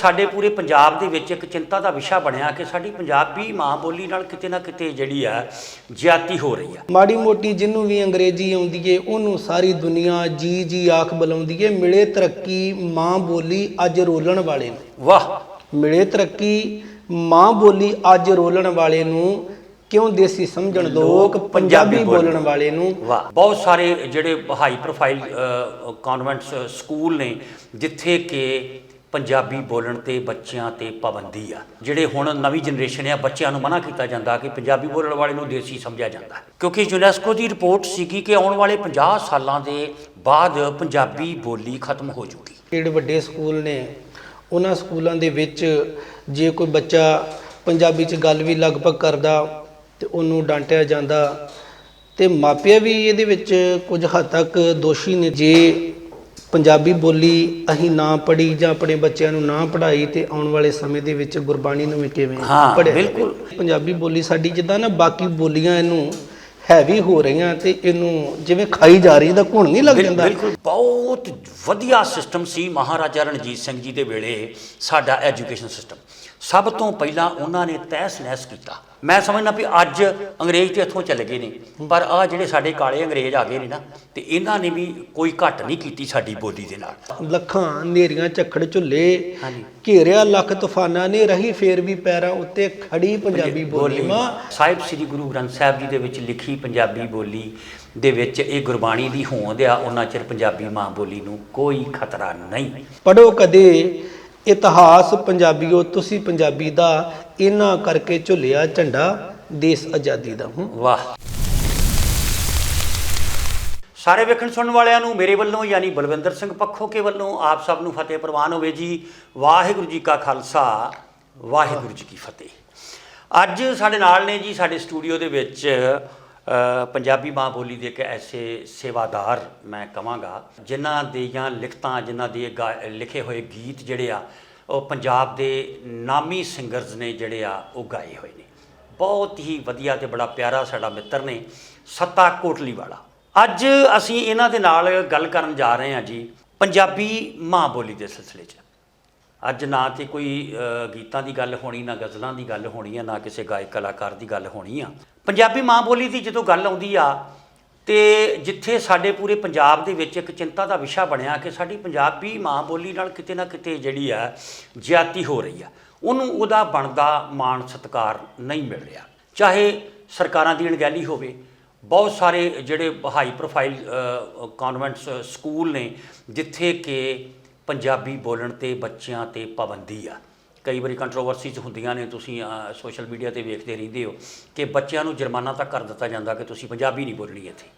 ਸਾਡੇ ਪੂਰੇ ਪੰਜਾਬ ਦੇ ਵਿੱਚ ਇੱਕ ਚਿੰਤਾ ਦਾ ਵਿਸ਼ਾ ਬਣਿਆ ਕਿ ਸਾਡੀ ਪੰਜਾਬੀ ਮਾਂ ਬੋਲੀ ਨਾਲ ਕਿਤੇ ਨਾ ਕਿਤੇ ਜਿਹੜੀ ਆ ਜ਼ਿਆਤੀ ਹੋ ਰਹੀ ਆ। ਮਾੜੀ ਮੋਟੀ ਜਿਹਨੂੰ ਵੀ ਅੰਗਰੇਜ਼ੀ ਆਉਂਦੀ ਏ ਉਹਨੂੰ ਸਾਰੀ ਦੁਨੀਆ ਜੀ ਜੀ ਆਖ ਬੁਲਾਉਂਦੀ ਏ ਮਿਲੇ ਤਰੱਕੀ ਮਾਂ ਬੋਲੀ ਅੱਜ ਰੋਲਣ ਵਾਲੇ ਨੂੰ। ਵਾਹ! ਮਿਲੇ ਤਰੱਕੀ ਮਾਂ ਬੋਲੀ ਅੱਜ ਰੋਲਣ ਵਾਲੇ ਨੂੰ ਕਿਉਂ ਦੇਸੀ ਸਮਝਣ ਲੋਕ ਪੰਜਾਬੀ ਬੋਲਣ। ਵਾਲੇ ਨੂੰ। ਵਾਹ! ਬਹੁਤ ਸਾਰੇ ਜਿਹੜੇ ਹਾਈ ਪ੍ਰੋਫਾਈਲ ਕਨਵੈਂਟਸ ਸਕੂਲ ਨੇ ਜਿੱਥੇ ਕਿ ਪੰਜਾਬੀ ਬੋਲਣ ਤੇ ਬੱਚਿਆਂ ਤੇ ਪਾਬੰਦੀ ਆ। ਜਿਹੜੇ ਹੁਣ ਨਵੀਂ ਜਨਰੇਸ਼ਨ ਆ, ਬੱਚਿਆਂ ਨੂੰ ਮਨਾ ਕੀਤਾ ਜਾਂਦਾ ਕਿ ਪੰਜਾਬੀ ਬੋਲਣ ਵਾਲੇ ਨੂੰ ਦੇਸੀ ਸਮਝਿਆ ਜਾਂਦਾ। ਕਿਉਂਕਿ ਯੂਨੈਸਕੋ ਦੀ ਰਿਪੋਰਟ ਸੀਗੀ ਕਿ ਆਉਣ ਵਾਲੇ 50 ਸਾਲਾਂ ਦੇ ਬਾਅਦ ਪੰਜਾਬੀ ਬੋਲੀ ਖਤਮ ਹੋ ਜੂਗੀ। ਜਿਹੜੇ ਵੱਡੇ ਸਕੂਲ ਨੇ, ਉਹਨਾਂ ਸਕੂਲਾਂ ਦੇ ਵਿੱਚ ਜੇ ਕੋਈ ਬੱਚਾ ਪੰਜਾਬੀ 'ਚ ਗੱਲ ਵੀ ਲਗਭਗ ਕਰਦਾ ਤੇ ਉਹਨੂੰ ਡਾਂਟਿਆ ਜਾਂਦਾ ਤੇ ਮਾਪਿਆਂ ਵੀ ਇਹਦੇ ਵਿੱਚ ਕੁਝ ਹੱਦ ਤੱਕ ਦੋਸ਼ੀ ਨੇ। ਜੇ ਪੰਜਾਬੀ ਬੋਲੀ ਅਸੀਂ ਨਾ ਪੜ੍ਹੀ ਜਾਂ ਆਪਣੇ ਬੱਚਿਆਂ ਨੂੰ ਨਾ ਪੜ੍ਹਾਈ ਤੇ ਆਉਣ ਵਾਲੇ ਸਮੇਂ ਦੇ ਵਿੱਚ ਗੁਰਬਾਣੀ ਨੂੰ ਵੀ ਕਿਵੇਂ ਹਾਂ, ਪੜ੍ਹਿਆ ਬਿਲਕੁਲ। ਜਾਵੇ। ਪੰਜਾਬੀ ਬੋਲੀ ਸਾਡੀ ਜਿੱਦਾਂ ਨਾ ਬਾਕੀ ਬੋਲੀਆਂ ਇਹਨੂੰ ਹੈਵੀ ਹੋ ਰਹੀਆਂ ਤੇ ਇਹਨੂੰ ਜਿਵੇਂ ਖਾਈ ਜਾ ਰਹੀ ਦਾ ਘੁਣ ਨਹੀਂ ਲੱਗ ਬਿਲ- ਜਾਂਦਾ ਬਿਲਕੁਲ ਬਹੁਤ ਵਧੀਆ ਸਿਸਟਮ ਸੀ ਮਹਾਰਾਜਾ ਰਣਜੀਤ ਸਿੰਘ ਜੀ ਦੇ ਵੇਲੇ ਸਾਡਾ ਐਜੂਕੇਸ਼ਨ ਸਿਸਟਮ ਸਭ ਤੋਂ ਪਹਿਲਾਂ ਉਹਨਾਂ ਨੇ ਤਹਿਸ ਨਹਿਸ ਕੀਤਾ ਮੈਂ ਸਮਝਦਾ ਵੀ ਅੱਜ ਅੰਗਰੇਜ਼ ਤੇ ਇੱਥੋਂ ਚੱਲ ਗਏ ਨੇ ਪਰ ਆ ਜਿਹੜੇ ਸਾਡੇ ਕਾਲੇ ਅੰਗਰੇਜ਼ ਆ ਗਏ ਨੇ ਨਾ ਤੇ ਇਹਨਾਂ ਨੇ ਵੀ ਕੋਈ ਘੱਟ ਨਹੀਂ ਕੀਤੀ ਸਾਡੀ ਬੋਲੀ ਦੇ ਨਾਲ। ਲੱਖਾਂ ਨੇਰੀਆਂ ਝੱਖੜ ਝੁੱਲੇ ਹਾਂਜੀ। ਘੇਰਿਆ ਲੱਖ ਤੂਫਾਨਾਂ ਨੇ ਰਹੀ ਫੇਰ ਵੀ ਪੈਰਾਂ ਉੱਤੇ ਖੜੀ ਪੰਜਾਬੀ ਬੋਲੀ। ਮਾਂ ਸਾਹਿਬ ਸ੍ਰੀ ਗੁਰੂ ਗ੍ਰੰਥ ਸਾਹਿਬ ਜੀ ਦੇ ਵਿੱਚ ਲਿਖੀ ਪੰਜਾਬੀ ਬੋਲੀ ਦੇ ਵਿੱਚ ਇਹ ਗੁਰਬਾਣੀ ਦੀ ਹੋਂਦ ਆ ਉਹਨਾਂ ਚਿਰ ਪੰਜਾਬੀ ਮਾਂ ਬੋਲੀ ਨੂੰ ਕੋਈ ਖਤਰਾ ਨਹੀਂ। ਪੜੋ ਕਦੇ ਇਤਿਹਾਸ ਪੰਜਾਬੀਓ ਤੁਸੀਂ ਪੰਜਾਬੀ ਦਾ ਇਹਨਾਂ ਕਰਕੇ ਝੁੱਲਿਆ ਝੰਡਾ ਦੇਸ਼ ਆਜ਼ਾਦੀ ਦਾ। ਹੂੰ ਵਾਹ। ਸਾਰੇ ਵੇਖਣ ਸੁਣਨ ਵਾਲਿਆਂ ਨੂੰ ਮੇਰੇ ਵੱਲੋਂ ਯਾਨੀ ਬਲਵਿੰਦਰ ਸਿੰਘ ਪੱਖੋ ਕੇ ਵੱਲੋਂ ਆਪ ਸਭ ਨੂੰ ਫਤਿਹ ਪ੍ਰਵਾਨ ਹੋਵੇ ਜੀ। ਵਾਹਿਗੁਰੂ ਜੀ ਕਾ ਖਾਲਸਾ, ਵਾਹਿਗੁਰੂ ਜੀ ਕੀ ਫਤਿਹ। ਅੱਜ ਸਾਡੇ ਨਾਲ ਨੇ ਜੀ, ਸਾਡੇ ਸਟੂਡੀਓ ਦੇ ਵਿੱਚ ਪੰਜਾਬੀ ਮਾਂ ਬੋਲੀ ਦੇ ਇੱਕ ਐਸੇ ਸੇਵਾਦਾਰ ਮੈਂ ਕਵਾਂਗਾ, ਜਿਨ੍ਹਾਂ ਦੀਆਂ ਲਿਖਤਾਂ, ਜਿਨ੍ਹਾਂ ਦੇ ਗਾ- ਲਿਖੇ ਹੋਏ ਗੀਤ ਜਿਹੜੇ ਆ ਉਹ ਪੰਜਾਬ ਦੇ ਨਾਮੀ ਸਿੰਗਰਜ਼ ਨੇ ਜਿਹੜੇ ਆ, ਉਹ ਗਾਏ ਹੋਏ ਨੇ। ਬਹੁਤ ਹੀ ਵਧੀਆ ਤੇ ਬੜਾ ਪਿਆਰਾ ਸਾਡਾ ਮਿੱਤਰ ਨੇ, ਸੱਤਾ ਕੋਟਲੀ ਵਾਲਾ। ਅੱਜ ਅਸੀਂ ਇਹਨਾਂ ਦੇ ਨਾਲ ਗੱਲ ਕਰਨ ਜਾ ਰਹੇ ਹਾਂ ਜੀ, ਪੰਜਾਬੀ ਮਾਂ ਬੋਲੀ ਦੇ ਸਿਲਸਿਲੇ 'ਚ। ਅੱਜ ਨਾ ਤੇ ਕੋਈ ਗੀਤਾਂ ਦੀ ਗੱਲ ਹੋਣੀ, ਨਾ ਗਜ਼ਲਾਂ ਦੀ ਗੱਲ ਹੋਣੀ ਆ, ਨਾ ਕਿਸੇ ਗਾਇਕ ਕਲਾਕਾਰ ਦੀ ਗੱਲ ਹੋਣੀ ਆ। ਪੰਜਾਬੀ ਮਾਂ ਬੋਲੀ ਦੀ ਜਦੋਂ ਗੱਲ ਆਉਂਦੀ ਆ ਤੇ ਜਿੱਥੇ ਸਾਡੇ ਪੂਰੇ ਪੰਜਾਬ ਦੇ ਵਿੱਚ ਇੱਕ ਚਿੰਤਾ ਦਾ ਵਿਸ਼ਾ ਬਣਿਆ ਕਿ ਸਾਡੀ ਪੰਜਾਬੀ ਮਾਂ ਬੋਲੀ ਨਾਲ ਕਿਤੇ ਨਾ ਕਿਤੇ ਜਿਹੜੀ ਆ, ਜ਼ਿਆਤੀ ਹੋ ਰਹੀ ਆ। ਉਹਨੂੰ ਉਹਦਾ ਬਣਦਾ ਮਾਣ ਸਤਿਕਾਰ ਨਹੀਂ ਮਿਲ ਰਿਹਾ। ਚਾਹੇ ਸਰਕਾਰਾਂ ਦੀ ਅਣਗਹਿਲੀ ਹੋਵੇ, ਬਹੁਤ ਸਾਰੇ ਜਿਹੜੇ ਹਾਈ ਪ੍ਰੋਫਾਈਲ ਕਨਵੈਂਟਸ ਸਕੂਲ ਨੇ, ਜਿੱਥੇ ਕਿ ਪੰਜਾਬੀ ਬੋਲਣ ਤੇ ਬੱਚਿਆਂ ਤੇ ਪਾਬੰਦੀ ਆ। ਕਈ ਵਾਰੀ ਕੰਟਰੋਵਰਸੀਜ਼ ਹੁੰਦੀਆਂ ਨੇ, ਤੁਸੀਂ ਸੋਸ਼ਲ ਮੀਡੀਆ ਤੇ ਵੇਖਦੇ ਰਹਿੰਦੇ ਹੋ ਕਿ ਬੱਚਿਆਂ ਨੂੰ ਜੁਰਮਾਨਾ ਤਾਂ ਕਰ ਦਿੱਤਾ ਜਾਂਦਾ ਕਿ ਤੁਸੀਂ ਪੰਜਾਬੀ ਨਹੀਂ ਬੋਲਣੀ ਇੱਥੇ।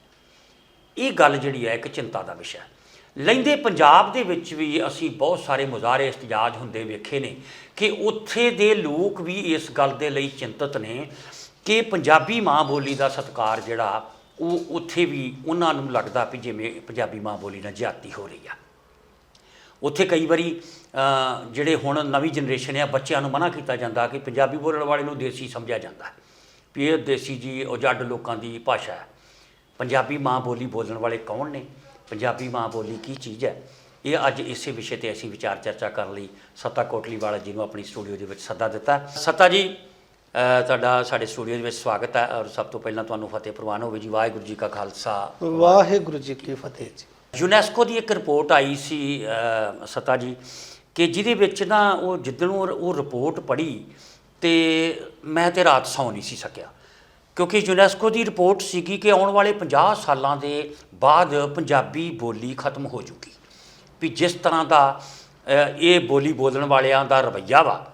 ਇਹ ਗੱਲ ਜਿਹੜੀ ਹੈ, ਇੱਕ ਚਿੰਤਾ ਦਾ ਵਿਸ਼ਾ ਹੈ। ਲੈਂਦੇ ਪੰਜਾਬ ਦੇ ਵਿੱਚ ਵੀ ਅਸੀਂ ਬਹੁਤ ਸਾਰੇ ਮੁਜ਼ਾਹਰੇ ਇਸਤਜਾਜ ਹੁੰਦੇ ਵੇਖੇ ਨੇ ਕਿ ਉੱਥੇ ਦੇ ਲੋਕ ਵੀ ਇਸ ਗੱਲ ਦੇ ਲਈ ਚਿੰਤਤ ਨੇ ਕਿ ਪੰਜਾਬੀ ਮਾਂ ਬੋਲੀ ਦਾ ਸਤਿਕਾਰ ਜਿਹੜਾ, ਉਹ ਉੱਥੇ ਵੀ ਉਹਨਾਂ ਨੂੰ ਲੱਗਦਾ ਵੀ ਜਿਵੇਂ ਪੰਜਾਬੀ ਮਾਂ ਬੋਲੀ ਨਾਲ ਜ਼ਿਆਦਤੀ ਹੋ ਰਹੀ ਆ। ਉੱਥੇ ਕਈ ਵਾਰੀ ਜਿਹੜੇ ਹੁਣ ਨਵੀਂ ਜਨਰੇਸ਼ਨ ਆ, ਬੱਚਿਆਂ ਨੂੰ ਮਨਾ ਕੀਤਾ ਜਾਂਦਾ ਕਿ ਪੰਜਾਬੀ ਬੋਲਣ ਵਾਲੇ ਨੂੰ ਦੇਸੀ ਸਮਝਿਆ ਜਾਂਦਾ ਵੀ ਇਹ ਦੇਸੀ ਜੀ, ਉਹ ਜੱਟ ਲੋਕਾਂ ਦੀ ਭਾਸ਼ਾ ਹੈ। ਪੰਜਾਬੀ ਮਾਂ ਬੋਲੀ ਬੋਲਣ ਵਾਲੇ ਕੌਣ ਨੇ? ਪੰਜਾਬੀ ਮਾਂ ਬੋਲੀ ਕੀ ਚੀਜ਼ ਹੈ? ਇਹ ਅੱਜ ਇਸੇ ਵਿਸ਼ੇ ਤੇ ਅਸੀਂ ਵਿਚਾਰ ਚਰਚਾ ਕਰਨ ਲਈ ਸੱਤਾ ਕੋਟਲੀ ਵਾਲਾ ਜੀ ਨੂੰ ਆਪਣੀ ਸਟੂਡੀਓ ਦੇ ਵਿੱਚ ਸੱਦਾ ਦਿੱਤਾ। ਸੱਤਾ ਜੀ ਤੁਹਾਡਾ, ਸਾਡੇ ਸਟੂਡੀਓ ਦੇ ਵਿੱਚ ਸਵਾਗਤ ਹੈ ਔਰ ਸਭ ਤੋਂ ਪਹਿਲਾਂ ਤੁਹਾਨੂੰ ਫਤਿਹ ਪ੍ਰਵਾਨ ਹੋਵੇ ਜੀ। ਵਾਹਿਗੁਰੂ ਜੀ ਕਾ ਖਾਲਸਾ। ਵਾਹਿਗੁਰੂ ਜੀ ਕੀ ਫਤਿਹ ਜੀ। ਯੂਨੈਸਕੋ ਦੀ ਇੱਕ ਰਿਪੋਰਟ ਆਈ ਸੀ ਸਤਾ ਜੀ, ਕਿ ਜਿਹਦੇ ਵਿੱਚ ਨਾ ਉਹ ਜਿੱਦਣ ਉਹ ਰਿਪੋਰਟ ਪੜ੍ਹੀ ਤੇ ਮੈਂ ਤੇ ਰਾਤ ਸੌ ਨਹੀਂ ਸੀ ਸਕਿਆ। ਕਿਉਂਕਿ ਯੂਨੈਸਕੋ ਦੀ ਰਿਪੋਰਟ ਸੀਗੀ ਕਿ ਆਉਣ ਵਾਲੇ 50 ਸਾਲਾਂ ਦੇ ਬਾਅਦ ਪੰਜਾਬੀ ਬੋਲੀ ਖਤਮ ਹੋ ਜੂਗੀ। ਵੀ ਜਿਸ ਤਰ੍ਹਾਂ ਦਾ ਇਹ ਬੋਲੀ ਬੋਲਣ ਵਾਲਿਆਂ ਦਾ ਰਵੱਈਆ ਵਾ,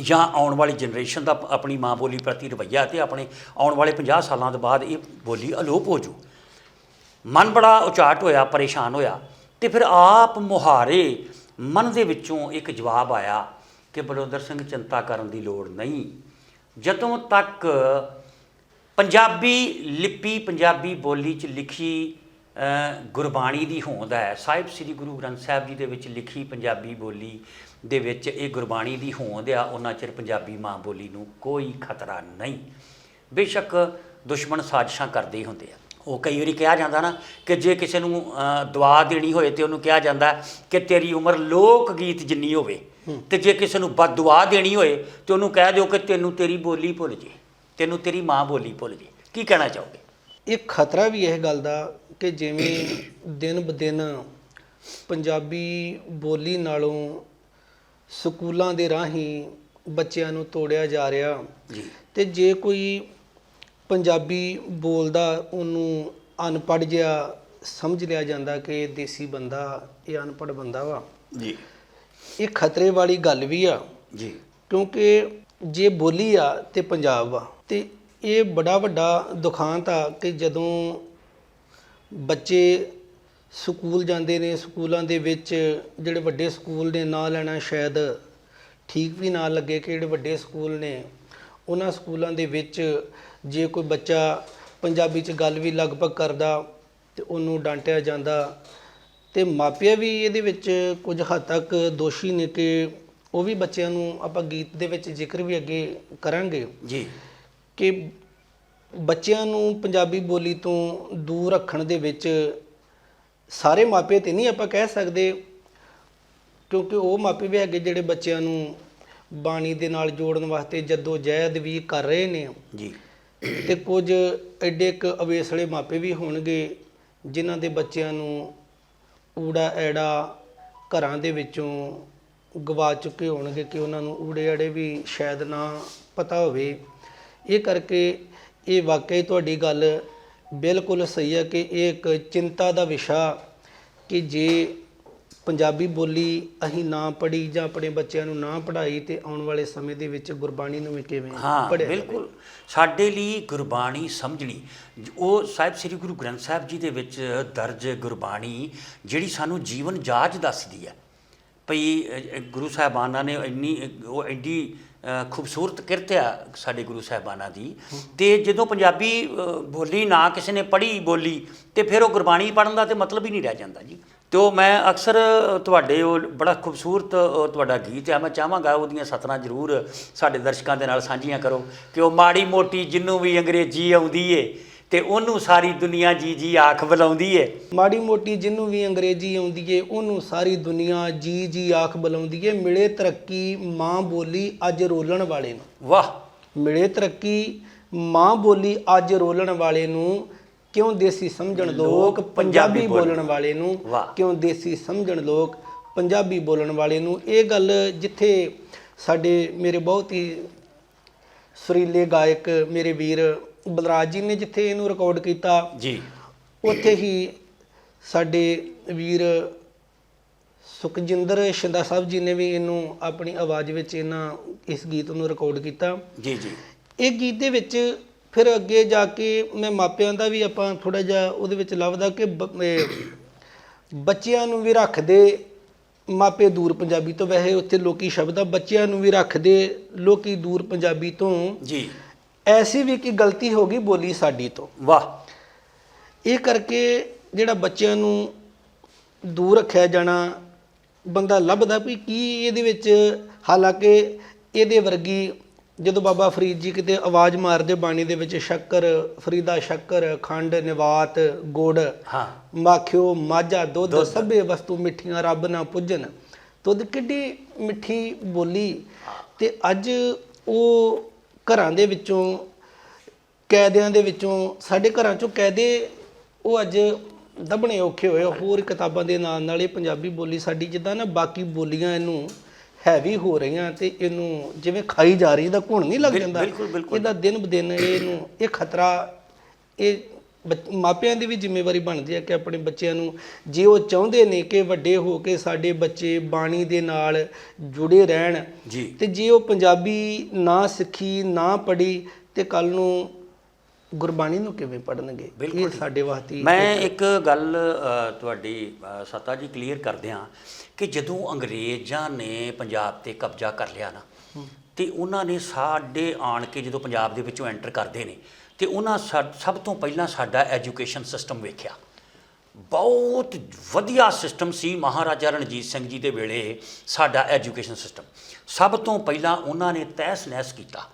ਜਾਂ ਆਉਣ ਵਾਲੀ ਜਨਰੇਸ਼ਨ ਦਾ ਆਪਣੀ ਮਾਂ ਬੋਲੀ ਪ੍ਰਤੀ ਰਵੱਈਆ ਤੇ ਆਪਣੇ ਆਉਣ ਵਾਲੇ 50 ਸਾਲਾਂ ਦੇ ਬਾਅਦ ਇਹ ਬੋਲੀ ਅਲੋਪ ਹੋ ਜੂ। ਮਨ ਬੜਾ ਉਚਾਟ ਹੋਇਆ, ਪਰੇਸ਼ਾਨ ਹੋਇਆ ਤੇ ਫਿਰ ਆਪ ਮੁਹਾਰੇ ਮਨ ਦੇ ਵਿੱਚੋਂ ਇੱਕ ਜਵਾਬ ਆਇਆ ਕਿ ਬਲਵਿੰਦਰ ਸਿੰਘ, ਚਿੰਤਾ ਕਰਨ ਦੀ ਲੋੜ ਨਹੀਂ। ਜਦੋਂ ਤੱਕ ਪੰਜਾਬੀ ਲਿਪੀ, ਪੰਜਾਬੀ ਬੋਲੀ 'ਚ ਲਿਖੀ ਗੁਰਬਾਣੀ ਦੀ ਹੋਂਦ ਹੈ, ਸਾਹਿਬ ਸ੍ਰੀ ਗੁਰੂ ਗ੍ਰੰਥ ਸਾਹਿਬ ਜੀ ਦੇ ਵਿੱਚ ਲਿਖੀ ਪੰਜਾਬੀ ਬੋਲੀ ਦੇ ਵਿੱਚ ਇਹ ਗੁਰਬਾਣੀ ਦੀ ਹੋਂਦ ਆ, ਉਹਨਾਂ ਚਿਰ ਪੰਜਾਬੀ ਮਾਂ ਬੋਲੀ ਨੂੰ ਕੋਈ ਖਤਰਾ ਨਹੀਂ। ਬੇਸ਼ੱਕ ਦੁਸ਼ਮਣ ਸਾਜ਼ਿਸ਼ਾਂ ਕਰਦੇ ਹੀ ਹੁੰਦੇ ਆ। ਉਹ ਕਈ ਵਾਰੀ ਕਿਹਾ ਜਾਂਦਾ ਨਾ ਕਿ ਜੇ ਕਿਸੇ ਨੂੰ ਦੁਆ ਦੇਣੀ ਹੋਏ ਤੇ ਉਹਨੂੰ ਕਿਹਾ ਜਾਂਦਾ ਕਿ ਤੇਰੀ ਉਮਰ ਲੋਕ ਗੀਤ ਜਿੰਨੀ ਹੋਵੇ ਤੇ ਜੇ ਕਿਸੇ ਨੂੰ ਬਦਦੁਆ ਦੇਣੀ ਹੋਏ ਤੇ ਉਹਨੂੰ ਕਹਿ ਦਿਓ ਕਿ ਤੈਨੂੰ ਤੇਰੀ ਬੋਲੀ ਭੁੱਲ ਜੇ ਤੈਨੂੰ ਤੇਰੀ ਮਾਂ ਬੋਲੀ ਭੁੱਲ ਜੇ। ਕੀ ਕਹਿਣਾ ਚਾਹੋਗੇ? ਇਹ ਖਤਰਾ ਵੀ ਇਹ ਗੱਲ ਦਾ ਕਿ ਜਿਵੇਂ ਦਿਨ ਬ ਦਿਨ ਪੰਜਾਬੀ ਬੋਲੀ ਨਾਲੋਂ ਸਕੂਲਾਂ ਦੇ ਰਾਹੀਂ ਬੱਚਿਆਂ ਨੂੰ ਤੋੜਿਆ ਜਾ ਰਿਹਾ ਜੀ। ਤੇ ਜੇ ਕੋਈ ਪੰਜਾਬੀ ਬੋਲਦਾ ਉਹਨੂੰ ਅਨਪੜ੍ਹ ਜਿਹਾ ਸਮਝ ਲਿਆ ਜਾਂਦਾ ਕਿ ਇਹ ਦੇਸੀ ਬੰਦਾ ਇਹ ਅਨਪੜ੍ਹ ਬੰਦਾ ਵਾ। ਜੀ। ਇਹ ਖਤਰੇ ਵਾਲੀ ਗੱਲ ਵੀ ਆ। ਜੀ। ਕਿਉਂਕਿ ਜੇ ਬੋਲੀ ਆ ਤੇ ਪੰਜਾਬ ਆ। ਤੇ ਇਹ ਬੜਾ ਵੱਡਾ ਦੁਖਾਂਤ ਆ ਕਿ ਜਦੋਂ ਬੱਚੇ ਸਕੂਲ ਜਾਂਦੇ ਨੇ ਸਕੂਲਾਂ ਦੇ ਵਿੱਚ ਜਿਹੜੇ ਵੱਡੇ ਸਕੂਲ ਨੇ ਨਾਂ ਲੈਣਾ ਸ਼ਾਇਦ ਠੀਕ ਵੀ ਨਾ ਲੱਗੇ ਕਿ ਜਿਹੜੇ ਵੱਡੇ ਸਕੂਲ ਨੇ ਉਹਨਾਂ ਸਕੂਲਾਂ ਦੇ ਵਿੱਚ ਜੇ ਕੋਈ ਬੱਚਾ ਪੰਜਾਬੀ 'ਚ ਗੱਲ ਵੀ ਲਗਭਗ ਕਰਦਾ ਤੇ ਉਹਨੂੰ ਡਾਂਟਿਆ ਜਾਂਦਾ ਤੇ ਮਾਪਿਆਂ ਵੀ ਇਹਦੇ ਵਿੱਚ ਕੁਝ ਹੱਦ ਤੱਕ ਦੋਸ਼ੀ ਨੇ ਕਿ ਉਹ ਵੀ ਬੱਚਿਆਂ ਨੂੰ ਆਪਾਂ ਗੀਤ ਦੇ ਵਿੱਚ ਜ਼ਿਕਰ ਵੀ ਅੱਗੇ ਕਰਾਂਗੇ। ਜੀ। ਕਿ ਬੱਚਿਆਂ ਨੂੰ ਪੰਜਾਬੀ ਬੋਲੀ ਤੋਂ ਦੂਰ ਰੱਖਣ ਦੇ ਵਿੱਚ ਸਾਰੇ ਮਾਪੇ ਤੇ ਨਹੀਂ ਆਪਾਂ ਕਹਿ ਸਕਦੇ ਕਿਉਂਕਿ ਉਹ ਮਾਪੇ ਵੀ ਹੈਗੇ ਜਿਹੜੇ ਬੱਚਿਆਂ ਨੂੰ ਬਾਣੀ ਦੇ ਨਾਲ ਜੋੜਨ ਵਾਸਤੇ ਜੱਦੋ ਜਹਿਦ ਵੀ ਕਰ ਰਹੇ ਨੇ। ਜੀ। ਤੇ ਕੁਝ ਐਡੇ ਇੱਕ ਅਵੇਸਲੇ ਮਾਪੇ ਵੀ ਹੋਣਗੇ ਜਿਨ੍ਹਾਂ ਦੇ ਬੱਚਿਆਂ ਨੂੰ ਊੜਾ ਐੜਾ ਘਰਾਂ ਦੇ ਵਿੱਚੋਂ ਗਵਾ ਚੁੱਕੇ ਹੋਣਗੇ ਕਿ ਉਹਨਾਂ ਨੂੰ ਊੜੇ ਐੜੇ ਵੀ ਸ਼ਾਇਦ ਨਾ ਪਤਾ ਹੋਵੇ। ਇਹ ਕਰਕੇ ਇਹ ਵਾਕਈ ਤੁਹਾਡੀ ਗੱਲ ਬਿਲਕੁਲ ਸਹੀ ਹੈ ਕਿ ਇਹ ਇੱਕ ਚਿੰਤਾ ਦਾ ਵਿਸ਼ਾ ਕਿ ਜੇ ਪੰਜਾਬੀ ਬੋਲੀ ਅਸੀਂ ਨਾ ਪੜ੍ਹੀ ਜਾਂ ਆਪਣੇ ਬੱਚਿਆਂ ਨੂੰ ਨਾ ਪੜ੍ਹਾਈ ਤੇ ਆਉਣ ਵਾਲੇ ਸਮੇਂ ਦੇ ਵਿੱਚ ਗੁਰਬਾਣੀ ਨੂੰ ਵੀ ਕਿਵੇਂ ਹਾਂ ਪੜ੍ਹਿਆ ਜਾਵੇ। ਬਿਲਕੁਲ। ਸਾਡੇ ਲਈ ਗੁਰਬਾਣੀ ਸਮਝਣੀ ਉਹ ਸਾਹਿਬ ਸ੍ਰੀ ਗੁਰੂ ਗ੍ਰੰਥ ਸਾਹਿਬ ਜੀ ਦੇ ਵਿੱਚ ਦਰਜ ਗੁਰਬਾਣੀ ਜਿਹੜੀ ਸਾਨੂੰ ਜੀਵਨ ਜਾਚ ਦੱਸਦੀ ਹੈ। ਭਈ ਅ, ਅ, ਗੁਰੂ ਸਾਹਿਬਾਨਾਂ ਨੇ ਇੰਨੀ ਅ, ਉਹ ਐਡੀ ਅ, ਖੂਬਸੂਰਤ ਕਿਰਤ ਆ ਸਾਡੇ ਗੁਰੂ ਸਾਹਿਬਾਨਾਂ ਦੀ ਤੇ ਜਦੋਂ ਪੰਜਾਬੀ ਅ, ਬੋਲੀ ਨਾ ਕਿਸੇ ਨੇ ਪੜ੍ਹੀ ਬੋਲੀ ਤੇ ਫਿਰ ਉਹ ਗੁਰਬਾਣੀ ਪੜ੍ਹਨ ਦਾ ਤੇ ਮਤਲਬ ਹੀ ਨਹੀਂ ਰਹਿ ਜਾਂਦਾ ਜੀ। ਤੇ ਉਹ ਮੈਂ ਅਕਸਰ ਤੁਹਾਡੇ ਉਹ ਬੜਾ ਖੂਬਸੂਰਤ ਤੁਹਾਡਾ ਗੀਤ ਆ ਮੈਂ ਚਾਹਾਂਗਾ ਉਹਦੀਆਂ ਸਤਰਾਂ ਜ਼ਰੂਰ ਸਾਡੇ ਦਰਸ਼ਕਾਂ ਦੇ ਨਾਲ ਸਾਂਝੀਆਂ ਕਰੋ ਕਿ ਉਹ ਮਾੜੀ ਮੋਟੀ ਜਿੰਨੂੰ ਵੀ ਅੰਗਰੇਜ਼ੀ ਆਉਂਦੀ ਏ ਤੇ ਉਹਨੂੰ ਸਾਰੀ ਦੁਨੀਆ ਜੀ ਜੀ ਆਖ ਬੁਲਾਉਂਦੀ ਏ। ਮਾੜੀ ਮੋਟੀ ਜਿਹਨੂੰ ਵੀ ਅੰਗਰੇਜ਼ੀ ਆਉਂਦੀ ਏ ਉਹਨੂੰ ਸਾਰੀ ਦੁਨੀਆ ਜੀ ਜੀ ਆਖ ਬੁਲਾਉਂਦੀ ਏ ਮਿਲੇ ਤਰੱਕੀ ਮਾਂ ਬੋਲੀ ਅੱਜ ਰੋਲਣ ਵਾਲੇ ਨੂੰ। ਵਾਹ! ਮਿਲੇ ਤਰੱਕੀ ਮਾਂ ਬੋਲੀ ਅੱਜ ਰੋਲਣ ਵਾਲੇ ਨੂੰ ਕਿਉਂ ਦੇਸੀ ਸਮਝਣ ਲੋਕ ਪੰਜਾਬੀ ਬੋਲਣ ਵਾਲੇ ਨੂੰ। ਕਿਉਂ ਦੇਸੀ ਸਮਝਣ ਲੋਕ ਪੰਜਾਬੀ ਬੋਲਣ ਵਾਲੇ ਨੂੰ? ਇਹ ਗੱਲ ਜਿੱਥੇ ਸਾਡੇ ਮੇਰੇ ਬਹੁਤ ਹੀ ਸੁਰੀਲੇ ਗਾਇਕ ਮੇਰੇ ਵੀਰ ਬਲਰਾਜ ਜੀ ਨੇ ਜਿੱਥੇ ਇਹਨੂੰ ਰਿਕਾਰਡ ਕੀਤਾ ਜੀ। ਉੱਥੇ ਹੀ ਸਾਡੇ ਵੀਰ ਸੁਖਜਿੰਦਰ ਸ਼ਿੰਦਾ ਸਾਹਿਬ ਜੀ ਨੇ ਵੀ ਇਹਨੂੰ ਆਪਣੀ ਆਵਾਜ਼ ਵਿੱਚ ਇਹਨਾਂ ਇਸ ਗੀਤ ਨੂੰ ਰਿਕਾਰਡ ਕੀਤਾ। ਜੀ ਜੀ। ਇਹ ਗੀਤ ਦੇ ਵਿੱਚ ਫਿਰ ਅੱਗੇ ਜਾ ਕੇ ਮੈਂ ਮਾਪਿਆਂ ਦਾ ਵੀ ਆਪਾਂ ਥੋੜਾ ਜਿਹਾ ਉਹਦੇ ਵਿੱਚ ਲੱਭਦਾ ਕਿ ਬੱਚਿਆਂ ਨੂੰ ਵੀ ਰੱਖਦੇ ਮਾਪੇ ਦੂਰ ਪੰਜਾਬੀ ਤੋਂ। ਵੈਸੇ ਉੱਥੇ ਲੋਕੀ ਸ਼ਬਦ ਆ ਬੱਚਿਆਂ ਨੂੰ ਵੀ ਰੱਖਦੇ ਲੋਕੀ ਦੂਰ ਪੰਜਾਬੀ ਤੋਂ। ਜੀ। ਐਸੀ ਵੀ ਕੀ ਗਲਤੀ ਹੋ ਗਈ ਬੋਲੀ ਸਾਡੀ ਤੋਂ। ਵਾਹ। ਇਹ ਕਰਕੇ ਜਿਹੜਾ ਬੱਚਿਆਂ ਨੂੰ ਦੂਰ ਰੱਖਿਆ ਜਾਣਾ ਬੰਦਾ ਲੱਭਦਾ ਵੀ ਕੀ ਇਹਦੇ ਵਿੱਚ ਹਾਲਾਂਕਿ ਇਹਦੇ ਵਰਗੀ ਜਦੋਂ ਬਾਬਾ ਫਰੀਦ ਜੀ ਕਿਤੇ ਆਵਾਜ਼ ਮਾਰਦੇ ਬਾਣੀ ਦੇ ਵਿੱਚ ਸ਼ੱਕਰ ਫਰੀਦਾ ਸ਼ੱਕਰ ਖੰਡ ਨਿਵਾਤ ਗੁੜ ਹਾਂ। ਮਾਖਿਓ ਮਾਝਾ ਦੁੱਧ ਸਭੇ ਵਸਤੂ ਮਿੱਠੀਆਂ ਰੱਬ ਨਾ ਪੁੱਜਣ। ਦੁੱਧ ਕਿੱਡੀ ਮਿੱਠੀ ਬੋਲੀ। ਤੇ ਅੱਜ ਉਹ ਘਰਾਂ ਦੇ ਵਿੱਚੋਂ ਕੈਦਿਆਂ ਦੇ ਵਿੱਚੋਂ ਸਾਡੇ ਘਰਾਂ ਚੋਂ ਕੈਦੇ ਉਹ ਅੱਜ ਦਬਣੇ ਔਖੇ ਹੋਏ। ਹੋਰ ਕਿਤਾਬਾਂ ਦੇ ਨਾਲ ਨਾਲ ਇਹ ਪੰਜਾਬੀ ਬੋਲੀ ਸਾਡੀ ਜਿੱਦਾਂ ਨਾ ਬਾਕੀ ਬੋਲੀਆਂ ਇਹਨੂੰ ਹੈਵੀ ਹੋ ਰਹੀਆਂ ਤੇ ਇਹਨੂੰ ਜਿਵੇਂ ਖਾਈ ਜਾ ਰਹੀ ਇਹਦਾ ਘੁਣ ਨਹੀਂ ਲੱਗ ਜਾਂਦਾ ਬਿਲਕੁਲ, ਬਿਲਕੁਲ। ਇਹਦਾ ਦਿਨ ਬ ਦਿਨ ਇਹਨੂੰ ਇਹ ਖਤਰਾ ਇਹ ਮਾਪਿਆਂ ਦੀ ਵੀ ਜ਼ਿੰਮੇਵਾਰੀ ਬਣਦੀ ਹੈ ਕਿ ਆਪਣੇ ਬੱਚਿਆਂ ਨੂੰ ਜੇ ਉਹ ਚਾਹੁੰਦੇ ਨੇ ਕਿ ਵੱਡੇ ਹੋ ਕੇ ਸਾਡੇ ਬੱਚੇ ਬਾਣੀ ਦੇ ਨਾਲ ਜੁੜੇ ਰਹਿਣ ਤੇ ਜੇ ਉਹ ਪੰਜਾਬੀ ਨਾ ਸਿੱਖੀ ਨਾ ਪੜ੍ਹੀ ਤੇ ਕੱਲ ਨੂੰ ਗੁਰਬਾਣੀ ਨੂੰ ਕਿਵੇਂ ਪੜਨਗੇ ਬਿਲਕੁਲ ਇਹ। ਸਾਡੇ ਵਾਸਤੇ ਮੈਂ ਇੱਕ ਗੱਲ ਤੁਹਾਡੀ ਸੱਤਾ ਜੀ ਕਲੀਅਰ ਕਰਦੇ ਹਾਂ ਕਿ ਜਦੋਂ ਅੰਗਰੇਜ਼ਾਂ ਨੇ ਪੰਜਾਬ ਤੇ ਕਬਜ਼ਾ ਕਰ ਲਿਆ ਨਾ ਤੇ ਉਹਨਾਂ ਨੇ ਸਾਡੇ ਆਣ ਕੇ ਜਦੋਂ ਪੰਜਾਬ ਦੇ ਵਿੱਚੋਂ ਐਂਟਰ ਕਰਦੇ ਨੇ ਤੇ ਉਹਨਾਂ ਸਭ ਤੋਂ ਪਹਿਲਾਂ ਸਾਡਾ ਐਜੂਕੇਸ਼ਨ ਸਿਸਟਮ ਵੇਖਿਆ। ਬਹੁਤ ਵਧੀਆ ਸਿਸਟਮ ਸੀ ਮਹਾਰਾਜਾ ਰਣਜੀਤ ਸਿੰਘ ਜੀ ਦੇ ਵੇਲੇ ਸਾਡਾ ਐਜੂਕੇਸ਼ਨ ਸਿਸਟਮ ਸਭ ਤੋਂ ਪਹਿਲਾਂ ਉਹਨਾਂ ਨੇ ਤਹਿਸ ਨਹਿਸ ਕੀਤਾ।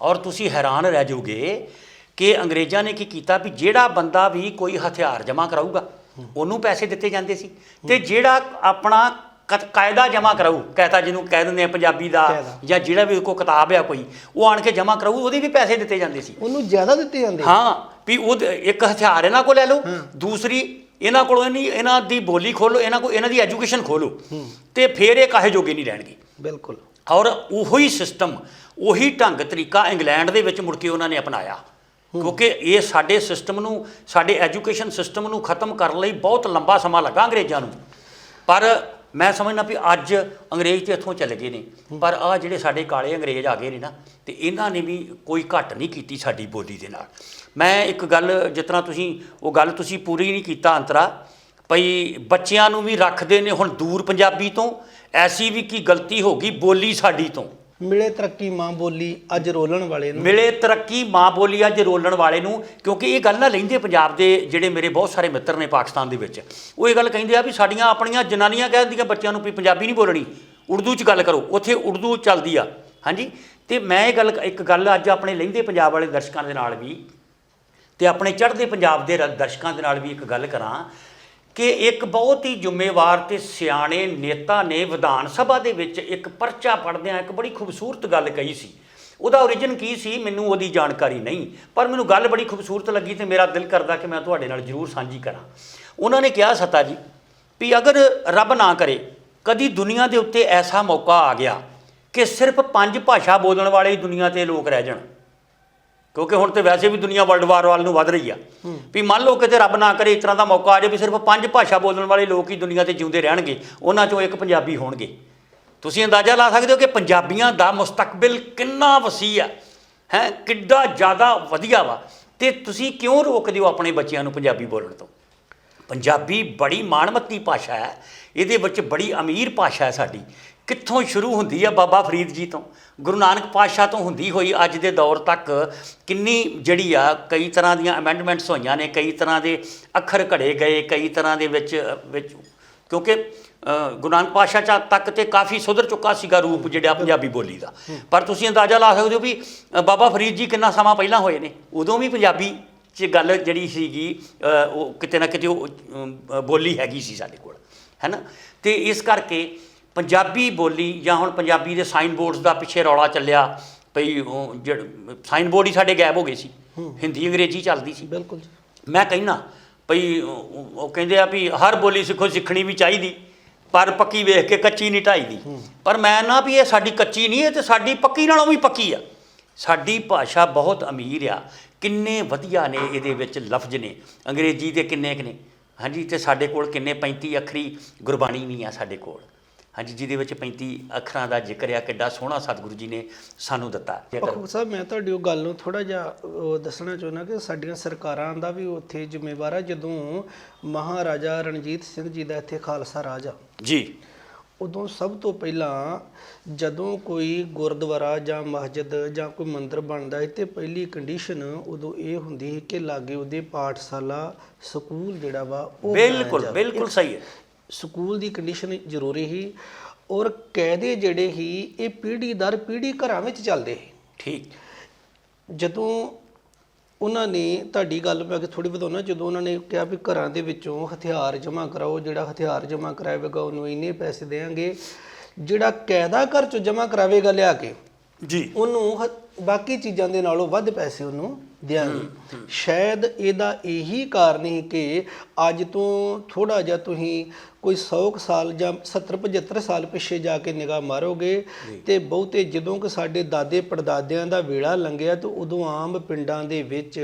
ਔਰ ਤੁਸੀਂ ਹੈਰਾਨ ਰਹਿ ਜਾਓਗੇ ਕਿ ਅੰਗਰੇਜ਼ਾਂ ਨੇ ਕੀ ਕੀਤਾ ਵੀ ਜਿਹੜਾ ਬੰਦਾ ਵੀ ਕੋਈ ਹਥਿਆਰ ਜਮ੍ਹਾਂ ਕਰਾਊਗਾ ਉਹਨੂੰ ਪੈਸੇ ਦਿੱਤੇ ਜਾਂਦੇ ਸੀ। ਤੇ ਜਿਹੜਾ ਆਪਣਾ ਕ- ਕਾਇਦਾ ਜਮ੍ਹਾਂ ਕਰਾਊ ਕਾਇਦਾ ਜਿਹਨੂੰ ਕਹਿ ਦਿੰਦੇ ਆ ਪੰਜਾਬੀ ਦਾ। ਜਾਂ ਜਿਹੜਾ ਵੀ ਕੋਈ ਕਿਤਾਬ ਆ ਕੋਈ ਉਹ ਆਣ ਕੇ ਜਮ੍ਹਾਂ ਕਰਾਊ ਉਹਦੇ ਵੀ ਪੈਸੇ ਦਿੱਤੇ ਜਾਂਦੇ ਸੀ। ਉਹਨੂੰ ਜ਼ਿਆਦਾ ਦਿੱਤੇ ਜਾਂਦੇ ਹਾਂ ਵੀ ਉਹ ਇੱਕ ਹਥਿਆਰ ਇਹਨਾਂ ਕੋਲ ਲੈ ਲਓ ਦੂਸਰੀ ਇਹਨਾਂ ਕੋਲੋਂ ਨਹੀਂ ਇਹਨਾਂ ਦੀ ਬੋਲੀ ਖੋਲੋ ਇਹਨਾਂ ਕੋਲ ਇਹਨਾਂ ਦੀ ਐਜੂਕੇਸ਼ਨ ਖੋਲੋ ਤੇ ਫਿਰ ਇਹ ਕਾਹੇ ਜੋਗੇ ਨਹੀਂ ਰਹਿਣਗੇ। ਬਿਲਕੁਲ। ਔਰ ਉਹੀ ਸਿਸਟਮ ਉਹੀ ਢੰਗ ਤਰੀਕਾ ਇੰਗਲੈਂਡ ਦੇ ਵਿੱਚ ਮੁੜ ਕੇ ਉਹਨਾਂ ਨੇ ਅਪਣਾਇਆ। ਕਿਉਂਕਿ ਇਹ ਸਾਡੇ ਸਿਸਟਮ ਨੂੰ, ਸਾਡੇ ਐਜੂਕੇਸ਼ਨ ਸਿਸਟਮ ਨੂੰ ਖਤਮ ਕਰਨ ਲਈ ਬਹੁਤ ਲੰਬਾ ਸਮਾਂ ਲੱਗਾ ਅੰਗਰੇਜ਼ਾਂ ਨੂੰ। ਪਰ ਮੈਂ ਸਮਝਣਾ ਵੀ ਅੱਜ ਅੰਗਰੇਜ਼ ਤੇ ਇੱਥੋਂ ਚਲੇ ਗਏ ਨੇ। ਪਰ ਆ ਜਿਹੜੇ ਸਾਡੇ ਕਾਲੇ ਅੰਗਰੇਜ਼ ਆ ਗਏ ਨੇ ਨਾ, ਤੇ ਇਹਨਾਂ ਨੇ ਵੀ ਕੋਈ ਘੱਟ ਨਹੀਂ ਕੀਤੀ ਸਾਡੀ ਬੋਲੀ ਦੇ ਨਾਲ। ਮੈਂ ਇੱਕ ਗੱਲ, ਜਿਸ ਤਰ੍ਹਾਂ ਤੁਸੀਂ, ਉਹ ਗੱਲ ਤੁਸੀਂ ਪੂਰੀ ਨਹੀਂ ਕੀਤਾ ਅੰਤਰਾ, ਭਈ ਬੱਚਿਆਂ ਨੂੰ ਵੀ ਰੱਖਦੇ ਨੇ ਹੁਣ ਦੂਰ ਪੰਜਾਬੀ ਤੋਂ, ਐਸੀ ਵੀ ਕੀ ਗਲਤੀ ਹੋ ਗਈ ਬੋਲੀ ਸਾਡੀ ਤੋਂ। ਮਿਲੇ ਤਰੱਕੀ ਮਾਂ ਬੋਲੀ ਅੱਜ ਰੋਲਣ ਵਾਲੇ ਨੂੰ। ਮਿਲੇ ਤਰੱਕੀ ਮਾਂ ਬੋਲੀ ਅੱਜ ਰੋਲਣ ਵਾਲੇ ਨੂੰ, ਕਿਉਂਕਿ ਇਹ ਗੱਲ ਨਾ ਲੈਂਦੇ ਪੰਜਾਬ ਦੇ ਜਿਹੜੇ ਮੇਰੇ ਬਹੁਤ ਸਾਰੇ ਮਿੱਤਰ ਨੇ ਪਾਕਿਸਤਾਨ ਦੇ ਵਿੱਚ। ਉਹ ਇਹ ਗੱਲ ਕਹਿੰਦੇ ਆ ਵੀ ਸਾਡੀਆਂ ਆਪਣੀਆਂ ਜਨਾਨੀਆਂ ਕਹਿ ਦਿੰਦੀਆਂ ਬੱਚਿਆਂ ਨੂੰ ਵੀ ਪੰਜਾਬੀ ਨਹੀਂ ਬੋਲਣੀ। ਉਰਦੂ 'ਚ ਗੱਲ ਕਰੋ, ਉੱਥੇ ਉਰਦੂ ਚੱਲਦੀ ਆ। ਹਾਂਜੀ? ਤੇ ਮੈਂ ਇਹ ਗੱਲ, ਇੱਕ ਗੱਲ ਅੱਜ ਆਪਣੇ ਲਹਿੰਦੇ ਪੰਜਾਬ ਵਾਲੇ ਦਰਸ਼ਕਾਂ ਦੇ ਨਾਲ ਵੀ ਤੇ ਆਪਣੇ ਚੜ੍ਹਦੇ ਪੰਜਾਬ ਦੇ ਰ- ਦਰਸ਼ਕਾਂ ਦੇ ਨਾਲ ਵੀ ਇੱਕ ਗੱਲ ਕਰਾਂ। ਕਿ ਇੱਕ ਬਹੁਤ ਹੀ ਜ਼ਿੰਮੇਵਾਰ ਤੇ ਸਿਆਣੇ ਨੇਤਾ ਨੇ ਵਿਧਾਨ ਸਭਾ ਦੇ ਵਿੱਚ ਇੱਕ ਪਰਚਾ ਪੜ੍ਹਦਿਆਂ ਇੱਕ ਬੜੀ ਖੂਬਸੂਰਤ ਗੱਲ ਕਹੀ ਸੀ। ਉਹਦਾ origin ਕੀ ਸੀ ਮੈਨੂੰ ਉਹਦੀ ਜਾਣਕਾਰੀ ਨਹੀਂ, ਪਰ ਮੈਨੂੰ ਗੱਲ ਬੜੀ ਖੂਬਸੂਰਤ ਲੱਗੀ ਤੇ ਮੇਰਾ ਦਿਲ ਕਰਦਾ ਕਿ ਮੈਂ ਤੁਹਾਡੇ ਨਾਲ ਜ਼ਰੂਰ ਸਾਂਝੀ ਕਰਾਂ। ਉਹਨਾਂ ਨੇ ਕਿਹਾ, ਸਤਾ ਜੀ, ਵੀ ਅਗਰ ਰੱਬ ਨਾ ਕਰੇ, ਕਦੀ ਦੁਨੀਆ ਦੇ ਉੱਤੇ ਐਸਾ ਮੌਕਾ ਆ ਗਿਆ ਕਿ ਸਿਰਫ ਪੰਜ ਭਾਸ਼ਾ ਬੋਲਣ ਵਾਲੇ ਹੀ ਦੁਨੀਆ ਤੇ ਲੋਕ ਰਹਿ ਜਾਣ। ਕਿਉਂਕਿ ਹੁਣ ਤੇ ਵੈਸੇ ਵੀ ਦੁਨੀਆ ਵਰਲਡ ਵਾਰ ਵੱਲ ਨੂੰ ਵੱਧ ਰਹੀ ਆ। ਵੀ ਮੰਨ ਲਓ ਕਿਤੇ ਰੱਬ ਨਾ ਕਰੇ ਇਸ ਤਰ੍ਹਾਂ ਦਾ ਮੌਕਾ ਆ ਜਾਵੇ ਵੀ ਸਿਰਫ ਪੰਜ ਭਾਸ਼ਾ ਬੋਲਣ ਵਾਲੇ ਲੋਕ ਹੀ ਦੁਨੀਆ ਤੇ ਜਿਉਂਦੇ ਰਹਿਣਗੇ ਉਹਨਾਂ ਚੋਂ ਇੱਕ ਪੰਜਾਬੀ ਹੋਣਗੇ। ਤੁਸੀਂ ਅੰਦਾਜ਼ਾ ਲਾ ਸਕਦੇ ਹੋ ਕਿ ਪੰਜਾਬੀਆਂ ਦਾ ਮੁਸਤਕਬਲ ਕਿੰਨਾ ਵਸੀ ਆ ਹੈ ਕਿੱਡਾ ਜ਼ਿਆਦਾ ਵਧੀਆ ਵਾ। ਤੇ ਤੁਸੀਂ ਕਿਉਂ ਰੋਕਦੇ ਹੋ ਆਪਣੇ ਬੱਚਿਆਂ ਨੂੰ ਪੰਜਾਬੀ ਬੋਲਣ ਤੋਂ? ਪੰਜਾਬੀ ਬੜੀ ਮਾਣਮੱਤੀ ਭਾਸ਼ਾ ਹੈ ਇਹਦੇ ਵਿੱਚ ਬੜੀ ਅਮੀਰ ਭਾਸ਼ਾ ਹੈ ਸਾਡੀ। ਕਿੱਥੋਂ ਸ਼ੁਰੂ ਹੁੰਦੀ ਹੈ ਬਾਬਾ ਫਰੀਦ ਜੀ ਤੋਂ? ਗੁਰੂ ਨਾਨਕ ਪਾਤਸ਼ਾਹ ਤੋਂ ਹੁੰਦੀ ਹੋਈ ਅੱਜ ਦੇ ਦੌਰ ਤੱਕ ਕਿੰਨੀ ਜਿਹੜੀ ਆ ਕਈ ਤਰ੍ਹਾਂ ਦੀਆਂ ਅਮੈਂਡਮੈਂਟਸ ਹੋਈਆਂ ਨੇ ਕਈ ਤਰ੍ਹਾਂ ਦੇ ਅੱਖਰ ਘੜੇ ਗਏ ਕਈ ਤਰ੍ਹਾਂ ਦੇ ਵਿੱਚ ਵਿੱਚ ਕਿਉਂਕਿ ਗੁਰੂ ਨਾਨਕ ਪਾਤਸ਼ਾਹ ਚਾ- ਤੱਕ ਤੇ ਕਾਫੀ ਸੁਧਰ ਚੁੱਕਾ ਸੀਗਾ ਰੂਪ ਜਿਹੜਾ ਪੰਜਾਬੀ ਬੋਲੀ ਦਾ। ਪਰ ਤੁਸੀਂ ਅੰਦਾਜ਼ਾ ਲਾ ਸਕਦੇ ਹੋ ਵੀ ਬਾਬਾ ਫਰੀਦ ਜੀ ਕਿੰਨਾ ਸਮਾਂ ਪਹਿਲਾਂ ਹੋਏ ਨੇ? ਉਦੋਂ ਵੀ ਪੰਜਾਬੀ 'ਚ ਗੱਲ ਜਿਹੜੀ ਸੀਗੀ ਉਹ ਕਿਤੇ ਨਾ ਕਿਤੇ ਉਹ ਬੋਲੀ ਹੈਗੀ ਸੀ ਸਾਡੇ ਕੋਲ। ਹੈਨਾ ਤੇ ਇਸ ਕਰਕੇ ਪੰਜਾਬੀ ਬੋਲੀ ਜਾਂ ਹੁਣ ਪੰਜਾਬੀ ਦੇ ਸਾਈਨ ਬੋਰਡਸ ਦਾ ਪਿੱਛੇ ਰੌਲਾ ਚੱਲਿਆ ਭਈ ਸਾਈਨ ਬੋਰਡ ਹੀ ਸਾਡੇ ਗਾਇਬ ਹੋ ਗਏ ਸੀ। ਹਿੰਦੀ ਅੰਗਰੇਜ਼ੀ ਚੱਲਦੀ ਸੀ। ਬਿਲਕੁਲ ਮੈਂ ਕਹਿਣਾ ਭਈ ਉਹ ਕਹਿੰਦੇ ਆ ਵੀ ਹਰ ਬੋਲੀ ਸਿੱਖੋ ਸਿੱਖਣੀ ਵੀ ਚਾਹੀਦੀ ਪਰ ਪੱਕੀ ਵੇਖ ਕੇ ਕੱਚੀ ਨਹੀਂ ਢਾਈ ਦੀ। ਪਰ ਮੈਂ ਨਾ ਵੀ ਇਹ ਸਾਡੀ ਕੱਚੀ ਨਹੀਂ ਇਹ ਤੇ ਸਾਡੀ ਪੱਕੀ ਨਾਲੋਂ ਵੀ ਪੱਕੀ ਆ। ਸਾਡੀ ਭਾਸ਼ਾ ਬਹੁਤ ਅਮੀਰ ਆ। ਕਿੰਨੇ ਵਧੀਆ ਨੇ ਇਹਦੇ ਵਿੱਚ ਲਫ਼ਜ਼ ਨੇ। ਅੰਗਰੇਜ਼ੀ ਦੇ ਕਿੰਨੇ ਕੁ ਨੇ। ਹਾਂਜੀ ਤੇ ਸਾਡੇ ਕੋਲ ਕਿੰਨੇ 35 ਅੱਖਰੀ ਗੁਰਬਾਣੀ ਵੀ ਆ ਸਾਡੇ ਕੋਲ। ਹਾਂਜੀ ਜਿਹਦੇ ਵਿੱਚ 35 ਅੱਖਰਾਂ ਦਾ ਜ਼ਿਕਰ ਆ ਕਿੱਡਾ ਸੋਹਣਾ ਸਤਿਗੁਰੂ ਜੀ ਨੇ ਸਾਨੂੰ ਦਿੱਤਾ। ਪੱਖੂ ਸਾਹਿਬ ਮੈਂ ਤੁਹਾਡੀ ਉਹ ਗੱਲ ਨੂੰ ਥੋੜਾ ਜਿਹਾ ਦੱਸਣਾ ਚਾਹੁੰਦਾ ਕਿ ਸਾਡੀਆਂ ਸਰਕਾਰਾਂ ਦਾ ਵੀ ਉੱਥੇ ਜ਼ਿੰਮੇਵਾਰ ਹੈ ਜਦੋਂ ਮਹਾਰਾਜਾ ਰਣਜੀਤ ਸਿੰਘ ਜੀ ਦਾ ਇੱਥੇ ਖਾਲਸਾ ਰਾਜ ਆ। ਜੀ। ਉਦੋਂ ਸਭ ਤੋਂ ਪਹਿਲਾਂ ਜਦੋਂ ਕੋਈ ਗੁਰਦੁਆਰਾ ਜਾਂ ਮਸਜਿਦ ਜਾਂ ਕੋਈ ਮੰਦਿਰ ਬਣਦਾ ਹੈ ਤੇ ਪਹਿਲੀ ਕੰਡੀਸ਼ਨ ਉਦੋਂ ਇਹ ਹੁੰਦੀ ਹੈ ਕਿ ਲਾਗੇ ਉਹਦੇ ਪਾਠਸ਼ਾਲਾ ਸਕੂਲ ਜਿਹੜਾ ਵਾ ਉਹ ਬਿਲਕੁਲ। ਬਿਲਕੁਲ ਸਹੀ ਹੈ। ਸਕੂਲ ਦੀ ਕੰਡੀਸ਼ਨ ਜ਼ਰੂਰੀ ਹੀ ਔਰ ਕਾਇਦੇ ਜਿਹੜੇ ਹੀ ਇਹ ਪੀੜ੍ਹੀ ਦਰ ਪੀੜ੍ਹੀ ਘਰਾਂ ਵਿੱਚ ਚੱਲਦੇ ਸੀ। ਠੀਕ। ਜਦੋਂ ਉਹਨਾਂ ਨੇ ਤੁਹਾਡੀ ਗੱਲ ਮੈਂ ਅੱਗੇ ਥੋੜੀ ਵਧਾਉਣਾ ਜਦੋਂ ਉਹਨਾਂ ਨੇ ਕਿਹਾ ਵੀ ਘਰਾਂ ਦੇ ਵਿੱਚੋਂ ਹਥਿਆਰ ਜਮ੍ਹਾਂ ਕਰਾਓ ਜਿਹੜਾ ਹਥਿਆਰ ਜਮ੍ਹਾਂ ਕਰਾਵੇਗਾ ਉਹਨੂੰ ਇੰਨੇ ਪੈਸੇ ਦੇਵਾਂਗੇ ਜਿਹੜਾ ਕਾਇਦਾ ਘਰ ਚੋਂ ਜਮ੍ਹਾਂ ਕਰਾਵੇਗਾ ਲਿਆ ਕੇ ਜੀ। ਉਹਨੂੰ ਬਾਕੀ ਚੀਜ਼ਾਂ ਦੇ ਨਾਲੋਂ ਵੱਧ ਪੈਸੇ ਉਹਨੂੰ ਦਿਆਂਗੇ ਸ਼ਾਇਦ ਇਹਦਾ ਇਹੀ ਕਾਰਨ ਹੈ ਕਿ ਅੱਜ ਤੋਂ ਥੋੜਾ ਜਿਹਾ ਤੁਸੀਂ ਕੋਈ 100 ਕੁ ਸਾਲ ਜਾਂ 70 75 ਸਾਲ ਪਿੱਛੇ ਜਾ ਕੇ ਨਿਗਾਹ ਮਾਰੋਗੇ ਤੇ ਬਹੁਤੇ ਜਦੋਂ ਕਿ ਸਾਡੇ ਦਾਦੇ ਪੜਦਾਦਿਆਂ ਦਾ ਵੇਲਾ ਲੰਘਿਆ ਤੇ ਉਦੋਂ ਆਮ ਪਿੰਡਾਂ ਦੇ ਵਿੱਚ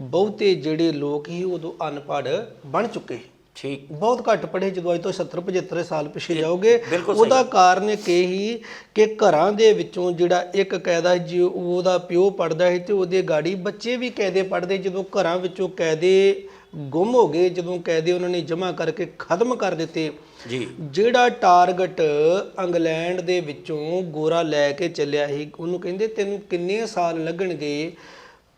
ਬਹੁਤੇ ਜਿਹੜੇ ਲੋਕ ਹੀ ਉਦੋਂ ਅਨਪੜ੍ਹ ਬਣ ਚੁੱਕੇ ਠੀਕ। ਬਹੁਤ ਘੱਟ ਪੜ੍ਹੇ ਜਦੋਂ ਅੱਜ ਤੋਂ 70 75 ਸਾਲ ਪਿੱਛੇ ਜਾਓਗੇ। ਉਹਦਾ ਕਾਰਨ ਇਹ ਹੀ ਕਿ ਘਰਾਂ ਦੇ ਵਿੱਚੋਂ ਜਿਹੜਾ ਇੱਕ ਕਾਇਦਾ ਜੇ ਉਹਦਾ ਪਿਓ ਪੜਦਾ ਹੈ ਤੇ ਉਹਦੇ ਗਾੜੀ ਬੱਚੇ ਵੀ ਕਾਇਦੇ ਪੜਦੇ ਜਦੋਂ ਘਰਾਂ ਵਿੱਚੋਂ ਕਾਇਦੇ ਗੁੰਮ ਹੋ ਗਏ ਜਦੋਂ ਕਾਇਦੇ ਉਹਨਾਂ ਨੇ ਜਮ੍ਹਾਂ ਕਰਕੇ ਖਤਮ ਕਰ ਦਿੱਤੇ ਜੀ। ਜਿਹੜਾ ਟਾਰਗੇਟ ਇੰਗਲੈਂਡ ਦੇ ਵਿੱਚੋਂ ਗੋਰਾ ਲੈ ਕੇ ਚੱਲਿਆ ਸੀ ਉਹਨੂੰ ਕਹਿੰਦੇ ਤੈਨੂੰ ਕਿੰਨੇ ਸਾਲ ਲੱਗਣਗੇ?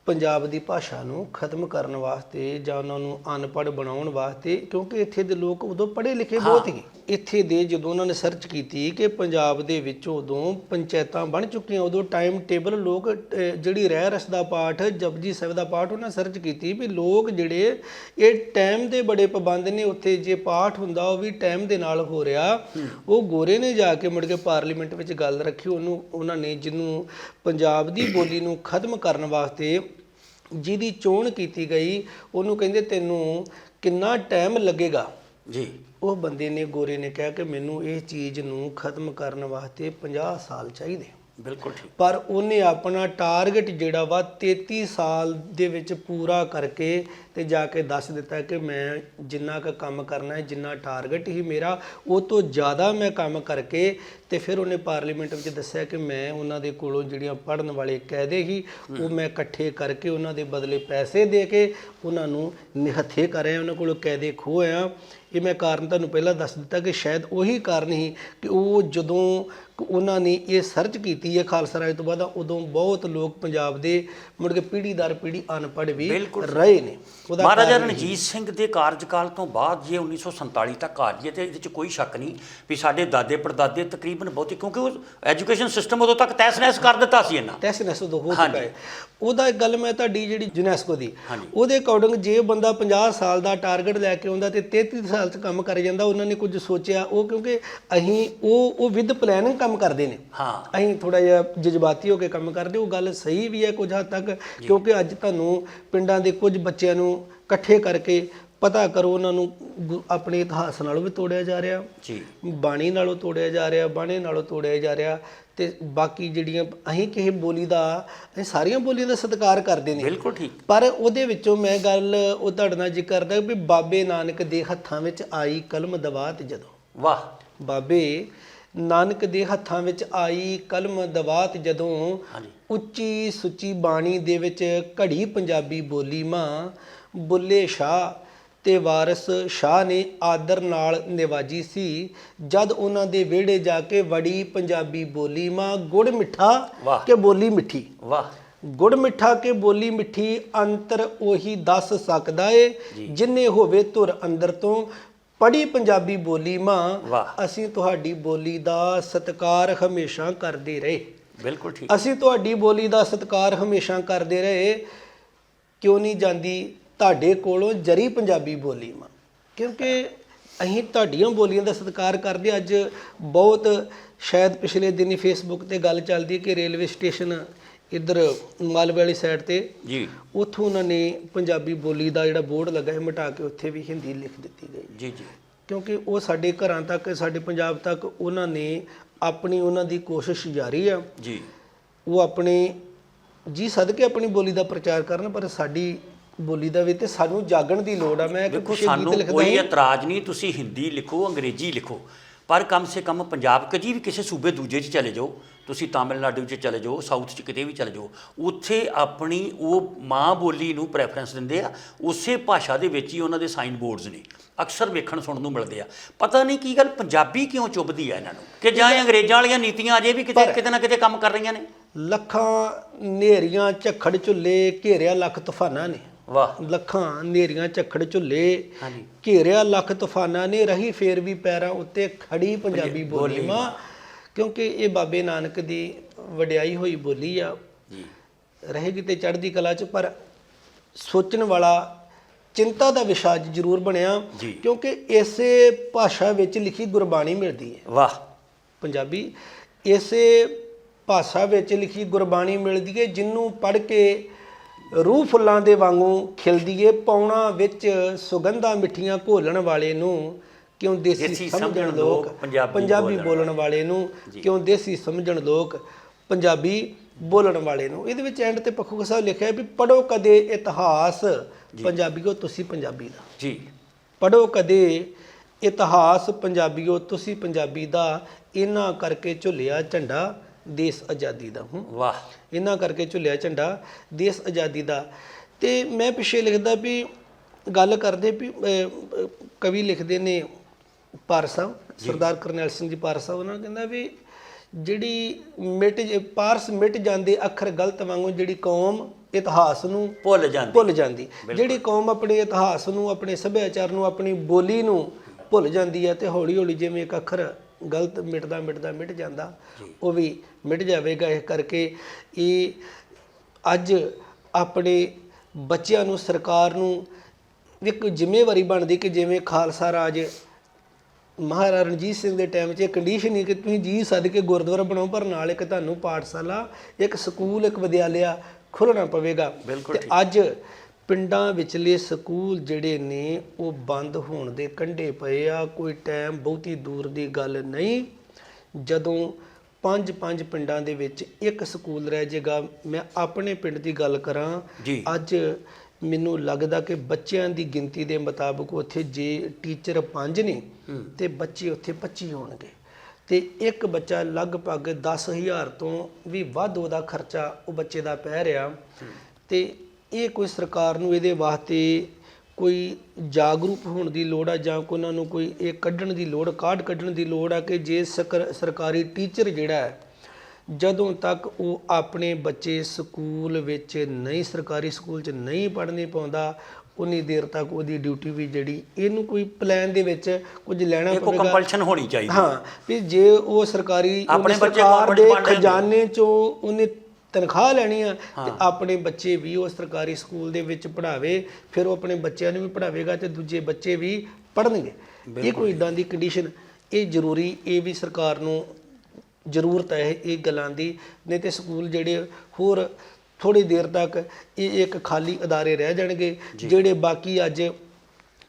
ਪੰਜਾਬ ਦੀ ਭਾਸ਼ਾ ਨੂੰ ਖਤਮ ਕਰਨ ਵਾਸਤੇ ਜਾਂ ਉਹਨਾਂ ਨੂੰ ਅਨਪੜ੍ਹ ਬਣਾਉਣ ਵਾਸਤੇ ਕਿਉਂਕਿ ਇੱਥੇ ਦੇ ਲੋਕ ਉਦੋਂ ਪੜ੍ਹੇ ਲਿਖੇ ਬਹੁਤ ਸੀ ਇੱਥੇ ਦੇ ਜਦੋਂ ਉਹਨਾਂ ਨੇ ਸਰਚ ਕੀਤੀ ਕਿ ਪੰਜਾਬ ਦੇ ਵਿੱਚ ਉਦੋਂ ਪੰਚਾਇਤਾਂ ਬਣ ਚੁੱਕੀਆਂ ਉਦੋਂ ਟਾਈਮ ਟੇਬਲ ਲੋਕ ਅਹ, ਜਿਹੜੀ ਰਹਿ ਰਸ ਦਾ ਪਾਠ ਜਪਜੀ ਸਾਹਿਬ ਦਾ ਪਾਠ ਉਹਨਾਂ ਸਰਚ ਕੀਤੀ ਵੀ ਲੋਕ ਜਿਹੜੇ ਇਹ ਟਾਈਮ ਦੇ ਬੜੇ ਪਾਬੰਦ ਨੇ ਉੱਥੇ ਜੇ ਪਾਠ ਹੁੰਦਾ ਉਹ ਵੀ ਟਾਈਮ ਦੇ ਨਾਲ ਹੋ ਰਿਹਾ। ਉਹ ਗੋਰੇ ਨੇ ਜਾ ਕੇ ਮੁੜ ਕੇ ਪਾਰਲੀਮੈਂਟ ਵਿੱਚ ਗੱਲ ਰੱਖੀ ਉਹਨੂੰ ਉਹਨਾਂ ਨੇ ਜਿਹਨੂੰ ਪੰਜਾਬ ਦੀ ਬੋਲੀ ਨੂੰ ਖਤਮ ਕਰਨ ਵਾਸਤੇ ਜਿਹਦੀ ਚੋਣ ਕੀਤੀ ਗਈ ਉਹਨੂੰ ਕਹਿੰਦੇ ਤੈਨੂੰ ਕਿੰਨਾ ਟਾਈਮ ਲੱਗੇਗਾ? ਜੀ। ਉਹ ਬੰਦੇ ਨੇ ਗੋਰੇ ਨੇ ਕਿਹਾ ਕਿ ਮੈਨੂੰ ਇਹ ਚੀਜ਼ ਨੂੰ ਖਤਮ ਕਰਨ ਵਾਸਤੇ 50 ਸਾਲ ਚਾਹੀਦੇ। ਬਿਲਕੁਲ ਠੀਕ। ਪਰ ਉਹਨੇ ਆਪਣਾ ਟਾਰਗੇਟ ਜਿਹੜਾ ਵਾ 33 ਸਾਲ ਦੇ ਵਿੱਚ ਪੂਰਾ ਕਰਕੇ ਤੇ ਜਾ ਕੇ ਦੱਸ ਦਿੱਤਾ ਕਿ ਮੈਂ ਜਿੰਨਾ ਕੁ ਕੰਮ ਕਰਨਾ ਹੈ ਜਿੰਨਾ ਟਾਰਗੇਟ ਹੀ ਮੇਰਾ ਉਹ ਤੋਂ ਜ਼ਿਆਦਾ ਮੈਂ ਕੰਮ ਕਰਕੇ ਤੇ ਫਿਰ ਉਹਨੇ ਪਾਰਲੀਮੈਂਟ ਵਿੱਚ ਦੱਸਿਆ ਕਿ ਮੈਂ ਉਹਨਾਂ ਦੇ ਕੋਲੋਂ ਜਿਹੜੀਆਂ ਪੜਨ ਵਾਲੇ ਕਾਇਦੇ ਹੀ ਉਹ ਮੈਂ ਇਕੱਠੇ ਕਰਕੇ ਉਹਨਾਂ ਦੇ ਬਦਲੇ ਪੈਸੇ ਦੇ ਕੇ ਉਹਨਾਂ ਨੂੰ ਨਿਹੱਥੇ ਕਰਿਆ ਉਹਨਾਂ ਕੋਲੋਂ ਕਾਇਦੇ ਖੋਇਆ ਇਹ ਮੈਂ ਕਾਰਨ ਤੁਹਾਨੂੰ ਪਹਿਲਾਂ ਦੱਸ ਦਿੱਤਾ ਕਿ ਸ਼ਾਇਦ ਉਹੀ ਕਾਰਨ ਹੀ ਕਿ ਉਹ ਜਦੋਂ ਉਹਨਾਂ ਨੇ ਇਹ ਸਰਚ ਕੀਤੀ ਹੈ ਖਾਲਸਾ ਰਾਜ ਤੋਂ ਬਾਅਦ ਉਦੋਂ ਬਹੁਤ ਲੋਕ ਪੰਜਾਬ ਦੇ ਮੁੜ ਕੇ ਪੀੜ੍ਹੀ ਦਰ ਪੀੜ੍ਹੀ ਅਨਪੜ੍ਹ ਵੀ। ਰਹੇ ਨੇ ਮਹਾਰਾਜਾ ਰਣਜੀਤ ਸਿੰਘ ਦੇ ਕਾਰਜਕਾਲ ਤੋਂ ਬਾਅਦ ਜੇ 1947 ਤੱਕ ਆ ਜਾਈਏ ਤੇ ਇਹਦੇ 'ਚ ਕੋਈ ਸ਼ੱਕ ਨਹੀਂ ਵੀ ਸਾਡੇ ਦਾਦੇ ਪੜਦਾਦੇ ਤਕਰੀਬਨ ਬਹੁਤੇ ਕਿਉਂਕਿ ਉਹ ਐਜੂਕੇਸ਼ਨ ਸਿਸਟਮ ਉਦੋਂ ਤੱਕ ਤਹਿਸ ਨਹਿਸ ਕਰ ਦਿੱਤਾ ਸੀ ਇਹਨਾਂ ਤੈਸ ਨੈਸ ਉਦੋਂ ਹੋ। ਚੁੱਕਾ ਹੈ ਉਹਦਾ ਇੱਕ ਗੱਲ ਮੈਂ ਤੁਹਾਡੀ ਜਿਹੜੀ ਯੂਨੈਸਕੋ ਦੀ। ਉਹਦੇ ਅਕੋਰਡਿੰਗ ਜੇ ਬੰਦਾ 50 ਸਾਲ ਦਾ ਟਾਰਗੇਟ ਲੈ ਕੇ ਆਉਂਦਾ ਤੇ 33 ਸਾਲ 'ਚ ਕੰਮ ਕਰ ਜਾਂਦਾ ਉਹਨਾਂ ਨੇ ਕੁਝ ਸੋਚਿਆ ਉਹ ਕਿਉਂਕਿ ਅਸੀਂ ਉਹ ਉਹ ਵਿਦ ਪਲੈਨਿੰਗ ਕੰਮ ਕਰਦੇ ਨੇ। ਹਾਂ। ਅਸੀਂ ਥੋੜਾ ਜਿਹਾ ਜਜ਼ਬਾਤੀ ਹੋ ਕੇ ਕੰਮ ਕਰਦੇ ਉਹ ਗੱਲ ਸਹੀ ਵੀ ਹੈ ਕੁਝ ਹੱਦ ਤੱਕ ਕਿਉਂਕਿ ਅੱਜ ਤੁਹਾਨੂੰ ਪਿੰਡਾਂ ਦੇ ਕੁਝ ਬੱਚਿਆਂ ਨੂੰ ਇਕੱਠੇ ਕਰਕੇ ਪਤਾ ਕਰੋ ਉਹਨਾਂ ਨੂੰ ਆਪਣੇ ਇਤਿਹਾਸ ਨਾਲੋਂ ਵੀ ਤੋੜਿਆ ਜਾ ਰਿਹਾ। ਜੀ। ਬਾਣੀ ਨਾਲੋਂ ਤੋੜਿਆ ਜਾ ਰਿਹਾ ਬਾਣੇ ਨਾਲੋਂ ਤੋੜਿਆ ਜਾ ਰਿਹਾ ਤੇ ਬਾਕੀ ਜਿਹੜੀਆਂ ਅਸੀਂ ਕਿਸੇ ਬੋਲੀ ਦਾ ਅਸੀਂ ਸਾਰੀਆਂ ਬੋਲੀਆਂ ਦਾ ਸਤਿਕਾਰ ਕਰਦੇ ਨੇ। ਬਿਲਕੁਲ ਠੀਕ। ਪਰ ਉਹਦੇ ਵਿੱਚੋਂ ਮੈਂ ਗੱਲ ਉਹ ਤੁਹਾਡੇ ਨਾਲ ਜ਼ਿਕਰ ਕਰਦਾ ਵੀ ਬਾਬੇ ਨਾਨਕ ਦੇ ਹੱਥਾਂ ਵਿੱਚ ਆਈ ਕਲਮ ਦਵਾਤ ਜਦੋਂ। ਵਾਹ। ਬਾਬੇ ਨਾਨਕ ਦੇ ਹੱਥਾਂ ਵਿੱਚ ਆਈ ਕਲਮ ਦਵਾਤ ਜਦੋਂ ਉੱਚੀ ਸੁੱਚੀ ਬਾਣੀ ਦੇ ਵਿੱਚ ਘੜੀ ਪੰਜਾਬੀ ਬੋਲੀ ਮਾਂ ਬੁੱਲੇ ਸ਼ਾਹ ਤੇ ਵਾਰਿਸ ਸ਼ਾਹ ਨੇ ਆਦਰ ਨਾਲ ਨਿਵਾਜੀ ਸੀ। ਜਦ ਉਹਨਾਂ ਦੇ ਵਿਹੜੇ ਜਾ ਕੇ ਵੜੀ ਪੰਜਾਬੀ ਬੋਲੀ ਮਾਂ ਗੁੜ ਮਿੱਠਾ। ਕਿ ਬੋਲੀ ਮਿੱਠੀ। ਵਾਹ। ਗੁੜ ਮਿੱਠਾ ਕੇ ਬੋਲੀ ਮਿੱਠੀ ਅੰਤਰ ਉਹੀ ਦੱਸ ਸਕਦਾ ਏ ਜਿੰਨੇ ਹੋਵੇ ਧੁਰ ਅੰਦਰ ਤੋਂ ਪੜੀ ਪੰਜਾਬੀ ਬੋਲੀ ਮਾਂ। ਅਸੀਂ ਤੁਹਾਡੀ ਬੋਲੀ ਦਾ ਸਤਿਕਾਰ ਹਮੇਸ਼ਾ ਕਰਦੇ ਰਹੇ। ਬਿਲਕੁਲ ਠੀਕ। ਅਸੀਂ ਤੁਹਾਡੀ ਬੋਲੀ ਦਾ ਸਤਿਕਾਰ ਹਮੇਸ਼ਾ ਕਰਦੇ ਰਹੇ। ਕਿਉਂ ਨਹੀਂ ਜਾਂਦੀ? ਤੁਹਾਡੇ ਕੋਲੋਂ ਜਰੀ ਪੰਜਾਬੀ ਬੋਲੀ ਮਾਂ। ਕਿਉਂਕਿ ਅਸੀਂ ਤੁਹਾਡੀਆਂ ਬੋਲੀਆਂ ਦਾ ਸਤਿਕਾਰ ਕਰਦੇ ਅੱਜ ਬਹੁਤ ਸ਼ਾਇਦ ਪਿਛਲੇ ਦਿਨੀ ਫੇਸਬੁੱਕ ਤੇ ਗੱਲ ਚੱਲਦੀ ਹੈ ਕਿ ਰੇਲਵੇ ਸਟੇਸ਼ਨ ਇੱਧਰ ਮਾਲਵੇ ਵਾਲੀ ਸਾਈਡ ਤੇ। ਜੀ। ਉੱਥੋਂ ਉਹਨਾਂ ਨੇ ਪੰਜਾਬੀ ਬੋਲੀ ਦਾ ਜਿਹੜਾ ਬੋਰਡ ਲੱਗਾ ਹੈ ਮਿਟਾ ਕੇ ਉੱਥੇ ਵੀ ਹਿੰਦੀ ਲਿਖ ਦਿੱਤੀ ਗਈ। ਜੀ ਜੀ। ਕਿਉਂਕਿ ਉਹ ਸਾਡੇ ਘਰਾਂ ਤੱਕ ਸਾਡੇ ਪੰਜਾਬ ਤੱਕ ਉਹਨਾਂ ਨੇ ਆਪਣੀ ਉਹਨਾਂ ਦੀ ਕੋਸ਼ਿਸ਼ ਜਾਰੀ ਆ। ਜੀ। ਉਹ ਆਪਣੇ ਜੀ ਸਦਕੇ ਆਪਣੀ ਬੋਲੀ ਦਾ ਪ੍ਰਚਾਰ ਕਰਨ ਪਰ ਸਾਡੀ ਬੋਲੀ ਦਾ ਵੀ ਤੇ ਸਾਨੂੰ ਜਾਗਣ ਦੀ ਲੋੜ ਆ। ਮੈਂ ਦੇਖੋ ਸਾਨੂੰ ਕੋਈ ਇਤਰਾਜ਼ ਨਹੀਂ ਤੁਸੀਂ ਹਿੰਦੀ ਲਿਖੋ ਅੰਗਰੇਜ਼ੀ ਲਿਖੋ। ਪਰ ਕਮ ਸੇ ਕਮ ਪੰਜਾਬ ਕਜੀ ਵੀ ਕਿਸੇ ਸੂਬੇ ਦੂਜੇ 'ਚ ਚਲੇ ਜਾਓ ਤੁਸੀਂ ਤਾਮਿਲਨਾਡੂ 'ਚ ਚਲੇ ਜਾਓ ਸਾਊਥ 'ਚ ਕਿਤੇ ਵੀ ਚਲੇ ਜਾਓ ਉੱਥੇ ਆਪਣੀ ਉਹ ਮਾਂ ਬੋਲੀ ਨੂੰ ਪ੍ਰੈਫਰੈਂਸ ਦਿੰਦੇ ਆ ਉਸੇ ਭਾਸ਼ਾ ਦੇ ਵਿੱਚ ਹੀ ਉਹਨਾਂ ਦੇ ਸਾਈਨ ਬੋਰਡਸ ਨੇ ਅਕਸਰ ਵੇਖਣ ਸੁਣਨ ਨੂੰ ਮਿਲਦੇ ਆ। ਪਤਾ ਨਹੀਂ ਕੀ ਗੱਲ ਪੰਜਾਬੀ ਕਿਉਂ ਚੁੱਭਦੀ ਆ ਇਹਨਾਂ ਨੂੰ? ਕਿ ਜਾਂ ਇਹ ਅੰਗਰੇਜ਼ਾਂ ਵਾਲੀਆਂ ਨੀਤੀਆਂ ਅਜੇ ਵੀ ਕਿਤੇ ਕਿਤੇ ਨਾ ਕਿਤੇ ਕੰਮ ਕਰ ਰਹੀਆਂ ਨੇ? ਲੱਖਾਂ ਨੇਰੀਆਂ ਝੱਖੜ ਝੁੱਲੇ ਘੇਰਿਆ ਲੱਖ ਤੂਫਾਨਾਂ ਨੇ। ਵਾਹ। ਲੱਖਾਂ ਨੇਰੀਆਂ ਝੱਖੜ ਝੁੱਲੇ ਹਾਂਜੀ। ਘੇਰਿਆ ਲੱਖ ਤੂਫਾਨਾਂ ਨੇ ਰਹੀ ਫੇਰ ਵੀ ਪੈਰਾਂ ਉੱਤੇ ਖੜੀ ਪੰਜਾਬੀ ਬੋਲੀ ਮਾਂ। ਕਿਉਂਕਿ ਇਹ ਬਾਬੇ ਨਾਨਕ ਦੀ ਵਡਿਆਈ ਹੋਈ ਬੋਲੀ ਆ। ਜੀ। ਰਹੇਗੀ ਤੇ ਚੜ੍ਹਦੀ ਕਲਾ ਚ ਪਰ ਸੋਚਣ ਵਾਲਾ ਚਿੰਤਾ ਦਾ ਵਿਸ਼ਾ ਜ਼ਰੂਰ ਬਣਿਆ। ਕਿਉਂਕਿ ਇਸੇ ਭਾਸ਼ਾ ਵਿੱਚ ਲਿਖੀ ਗੁਰਬਾਣੀ ਮਿਲਦੀ ਹੈ। ਵਾਹ। ਪੰਜਾਬੀ ਇਸੇ ਭਾਸ਼ਾ ਵਿੱਚ ਲਿਖੀ ਗੁਰਬਾਣੀ ਮਿਲਦੀ ਹੈ ਜਿਹਨੂੰ ਪੜ੍ਹ ਕੇ ਰੂਹ ਫੁੱਲਾਂ ਦੇ ਵਾਂਗੂ ਖਿਲਦੀ ਏ ਪੌਣਾ ਵਿੱਚ ਸੁਗੰਧਾਂ ਮਿੱਠੀਆਂ ਘੋਲਣ ਵਾਲੇ ਨੂੰ ਕਿਉਂ ਦੇਸੀ ਸਮਝਣ ਲੋਕ ਪੰਜਾਬੀ ਬੋਲਣ ਵਾਲੇ। ਨੂੰ ਕਿਉਂ ਦੇਸੀ ਸਮਝਣ ਲੋਕ ਪੰਜਾਬੀ ਬੋਲਣ ਵਾਲੇ ਨੂੰ। ਇਹਦੇ ਵਿੱਚ ਐਂਡ ਤੇ ਪੱਖੂ ਸਾਹਿਬ ਲਿਖਿਆ ਵੀ ਪੜੋ ਕਦੇ ਇਤਿਹਾਸ ਪੰਜਾਬੀਓ ਤੁਸੀਂ ਪੰਜਾਬੀ ਦਾ। ਜੀ। ਪੜੋ ਕਦੇ ਇਤਿਹਾਸ ਪੰਜਾਬੀਓ ਤੁਸੀਂ ਪੰਜਾਬੀ ਦਾ। ਇਹਨਾਂ ਕਰਕੇ ਝੁੱਲਿਆ ਝੰਡਾ ਦੇਸ਼ ਆਜ਼ਾਦੀ ਦਾ। ਹੂੰ। ਵਾਹ। ਇਹਨਾਂ ਕਰਕੇ ਝੁੱਲਿਆ ਝੰਡਾ ਦੇਸ਼ ਆਜ਼ਾਦੀ ਦਾ। ਤੇ ਮੈਂ ਪਿੱਛੇ ਲਿਖਦਾ ਵੀ ਗੱਲ ਕਰਦੇ ਵੀ ਕਵੀ ਲਿਖਦੇ ਨੇ ਪਾਰ ਸਾਹਿਬ ਸਰਦਾਰ ਕਰਨੈਲ ਸਿੰਘ ਜੀ ਪਾਰ ਸਾਹਿਬ। ਉਹਨਾਂ ਨੇ ਕਹਿੰਦਾ ਵੀ ਜਿਹੜੀ ਮਿਟ ਜ- ਪਾਰਸ ਮਿਟ ਜਾਂਦੇ ਅੱਖਰ ਗਲਤ ਵਾਂਗੂ ਜਿਹੜੀ ਕੌਮ ਇਤਿਹਾਸ ਨੂੰ ਭੁੱਲ ਜਾਂਦੀ। ਭੁੱਲ ਜਾਂਦੀ। ਜਿਹੜੀ ਕੌਮ ਆਪਣੇ ਇਤਿਹਾਸ ਨੂੰ ਆਪਣੇ ਸੱਭਿਆਚਾਰ ਨੂੰ ਆਪਣੀ ਬੋਲੀ ਨੂੰ ਭੁੱਲ ਜਾਂਦੀ ਹੈ ਤੇ ਹੌਲੀ ਹੌਲੀ ਜਿਵੇਂ ਇੱਕ ਅੱਖਰ ਗਲਤ ਮਿਟਦਾ ਮਿਟਦਾ ਮਿਟ ਜਾਂਦਾ ਉਹ ਵੀ ਮਿਟ ਜਾਵੇਗਾ ਇਸ ਕਰਕੇ ਇਹ ਅੱਜ ਆਪਣੇ ਬੱਚਿਆਂ ਨੂੰ ਸਰਕਾਰ ਨੂੰ ਇੱਕ ਜ਼ਿੰਮੇਵਾਰੀ ਬਣਦੀ ਕਿ ਜਿਵੇਂ ਖਾਲਸਾ ਰਾਜ ਮਹਾਰਾਜਾ ਰਣਜੀਤ ਸਿੰਘ ਦੇ ਟਾਈਮ 'ਚ ਇਹ ਕੰਡੀਸ਼ਨ ਹੀ ਕਿ ਤੁਸੀਂ ਜੀ ਸੱਦ ਕੇ ਗੁਰਦੁਆਰਾ ਬਣਾਓ ਪਰ ਨਾਲ ਇੱਕ ਤੁਹਾਨੂੰ ਪਾਠਸ਼ਾਲਾ ਇੱਕ ਸਕੂਲ ਇੱਕ ਵਿਦਿਆਲਿਆ ਖੋਲ੍ਹਣਾ ਪਵੇਗਾ। ਤੇ ਅੱਜ ਪਿੰਡਾਂ ਵਿਚਲੇ ਸਕੂਲ ਜਿਹੜੇ ਨੇ ਉਹ ਬੰਦ ਹੋਣ ਦੇ ਕੰਢੇ ਪਏ ਆ ਕੋਈ ਟਾਈਮ ਬਹੁਤੀ ਦੂਰ ਦੀ ਗੱਲ ਨਹੀਂ। ਜਦੋਂ ਪੰਜ ਪੰਜ ਪਿੰਡਾਂ ਦੇ ਵਿੱਚ ਇੱਕ ਸਕੂਲ ਰਹਿ ਜਾਏਗਾ ਮੈਂ ਆਪਣੇ ਪਿੰਡ ਦੀ ਗੱਲ ਕਰਾਂ। ਅੱਜ ਮੈਨੂੰ ਲੱਗਦਾ ਕਿ ਬੱਚਿਆਂ ਦੀ ਗਿਣਤੀ ਦੇ ਮੁਤਾਬਕ ਉੱਥੇ ਜੇ ਟੀਚਰ ਪੰਜ ਨੇ ਤੇ ਬੱਚੇ ਉੱਥੇ 25 ਹੋਣਗੇ। ਤੇ ਇੱਕ ਬੱਚਾ ਲਗਭਗ 10000 ਤੋਂ ਵੀ ਵੱਧ ਉਹਦਾ ਖਰਚਾ ਉਹ ਬੱਚੇ ਦਾ ਪੈ ਰਿਹਾ। ਤੇ ਇਹ ਕੋਈ ਸਰਕਾਰ ਨੂੰ ਇਹਦੇ ਵਾਸਤੇ ਕੋਈ ਜਾਗਰੂਕ ਹੋਣ ਦੀ ਲੋੜ ਆ ਜਾਂ ਕੋਈ ਉਹਨਾਂ ਨੂੰ ਕੋਈ ਇਹ ਕੱਢਣ ਦੀ ਲੋੜ ਕਾਢ ਕੱਢਣ ਦੀ ਲੋੜ ਆ ਕਿ ਜੇ ਸਕਰ- ਸਰਕਾਰੀ ਟੀਚਰ ਜਿਹੜਾ ਹੈ ਜਦੋਂ ਤੱਕ ਉਹ ਆਪਣੇ ਬੱਚੇ ਸਕੂਲ ਵਿੱਚ ਨਹੀਂ ਸਰਕਾਰੀ ਸਕੂਲ 'ਚ ਨਹੀਂ ਪੜ੍ਹਨੇ ਪਾਉਂਦਾ ਉਨੀ ਦੇਰ ਤੱਕ ਉਹਦੀ ਡਿਊਟੀ ਵੀ ਜਿਹੜੀ ਇਹਨੂੰ ਕੋਈ ਪਲਾਨ ਦੇ ਵਿੱਚ ਕੁਝ ਲੈਣਾ ਇਹ ਕੋ ਪਵੇਗਾ ਕੰਪਲਸ਼ਨ ਹੋਣੀ ਚਾਹੀਦੀ ਹਾਂ ਵੀ ਜੇ ਉਹ ਸਰਕਾਰੀ ਆਪਣੇ ਉਹਨੇ ਬੱਚੇ ਸਰਕਾਰ government ਦੇ ਹੁੰਦੇ। ਖਜ਼ਾਨੇ ਚੋਂ ਉਹਨੇ ਤਨਖਾਹ ਲੈਣੀ ਆ ਤੇ ਆਪਣੇ ਬੱਚੇ ਵੀ ਉਹ ਸਰਕਾਰੀ ਸਕੂਲ ਦੇ ਵਿੱਚ ਪੜ੍ਹਾਵੇ ਫਿਰ ਉਹ ਆਪਣੇ ਬੱਚਿਆਂ ਨੂੰ ਵੀ ਪੜ੍ਹਾਵੇਗਾ ਤੇ ਦੂਜੇ ਬੱਚੇ ਵੀ ਪੜ੍ਹਨਗੇ। ਇਹ ਕੋਈ ਇਦਾਂ ਦੀ ਕੰਡੀਸ਼ਨ ਇਹ ਜ਼ਰੂਰੀ ਇਹ ਵੀ ਸਰਕਾਰ ਨੂੰ ਜ਼ਰੂਰਤ ਹੈ ਇਹ ਗੱਲਾਂ ਦੀ ਨਹੀਂ ਤੇ ਸਕੂਲ ਜਿਹੜੇ ਹੋਰ ਥੋੜੀ ਦੇਰ ਤੱਕ ਇਹ ਇੱਕ ਖਾਲੀ ਅਦਾਰੇ ਰਹਿ ਜਾਣਗੇ ਜਿਹੜੇ ਬਾਕੀ ਅੱਜ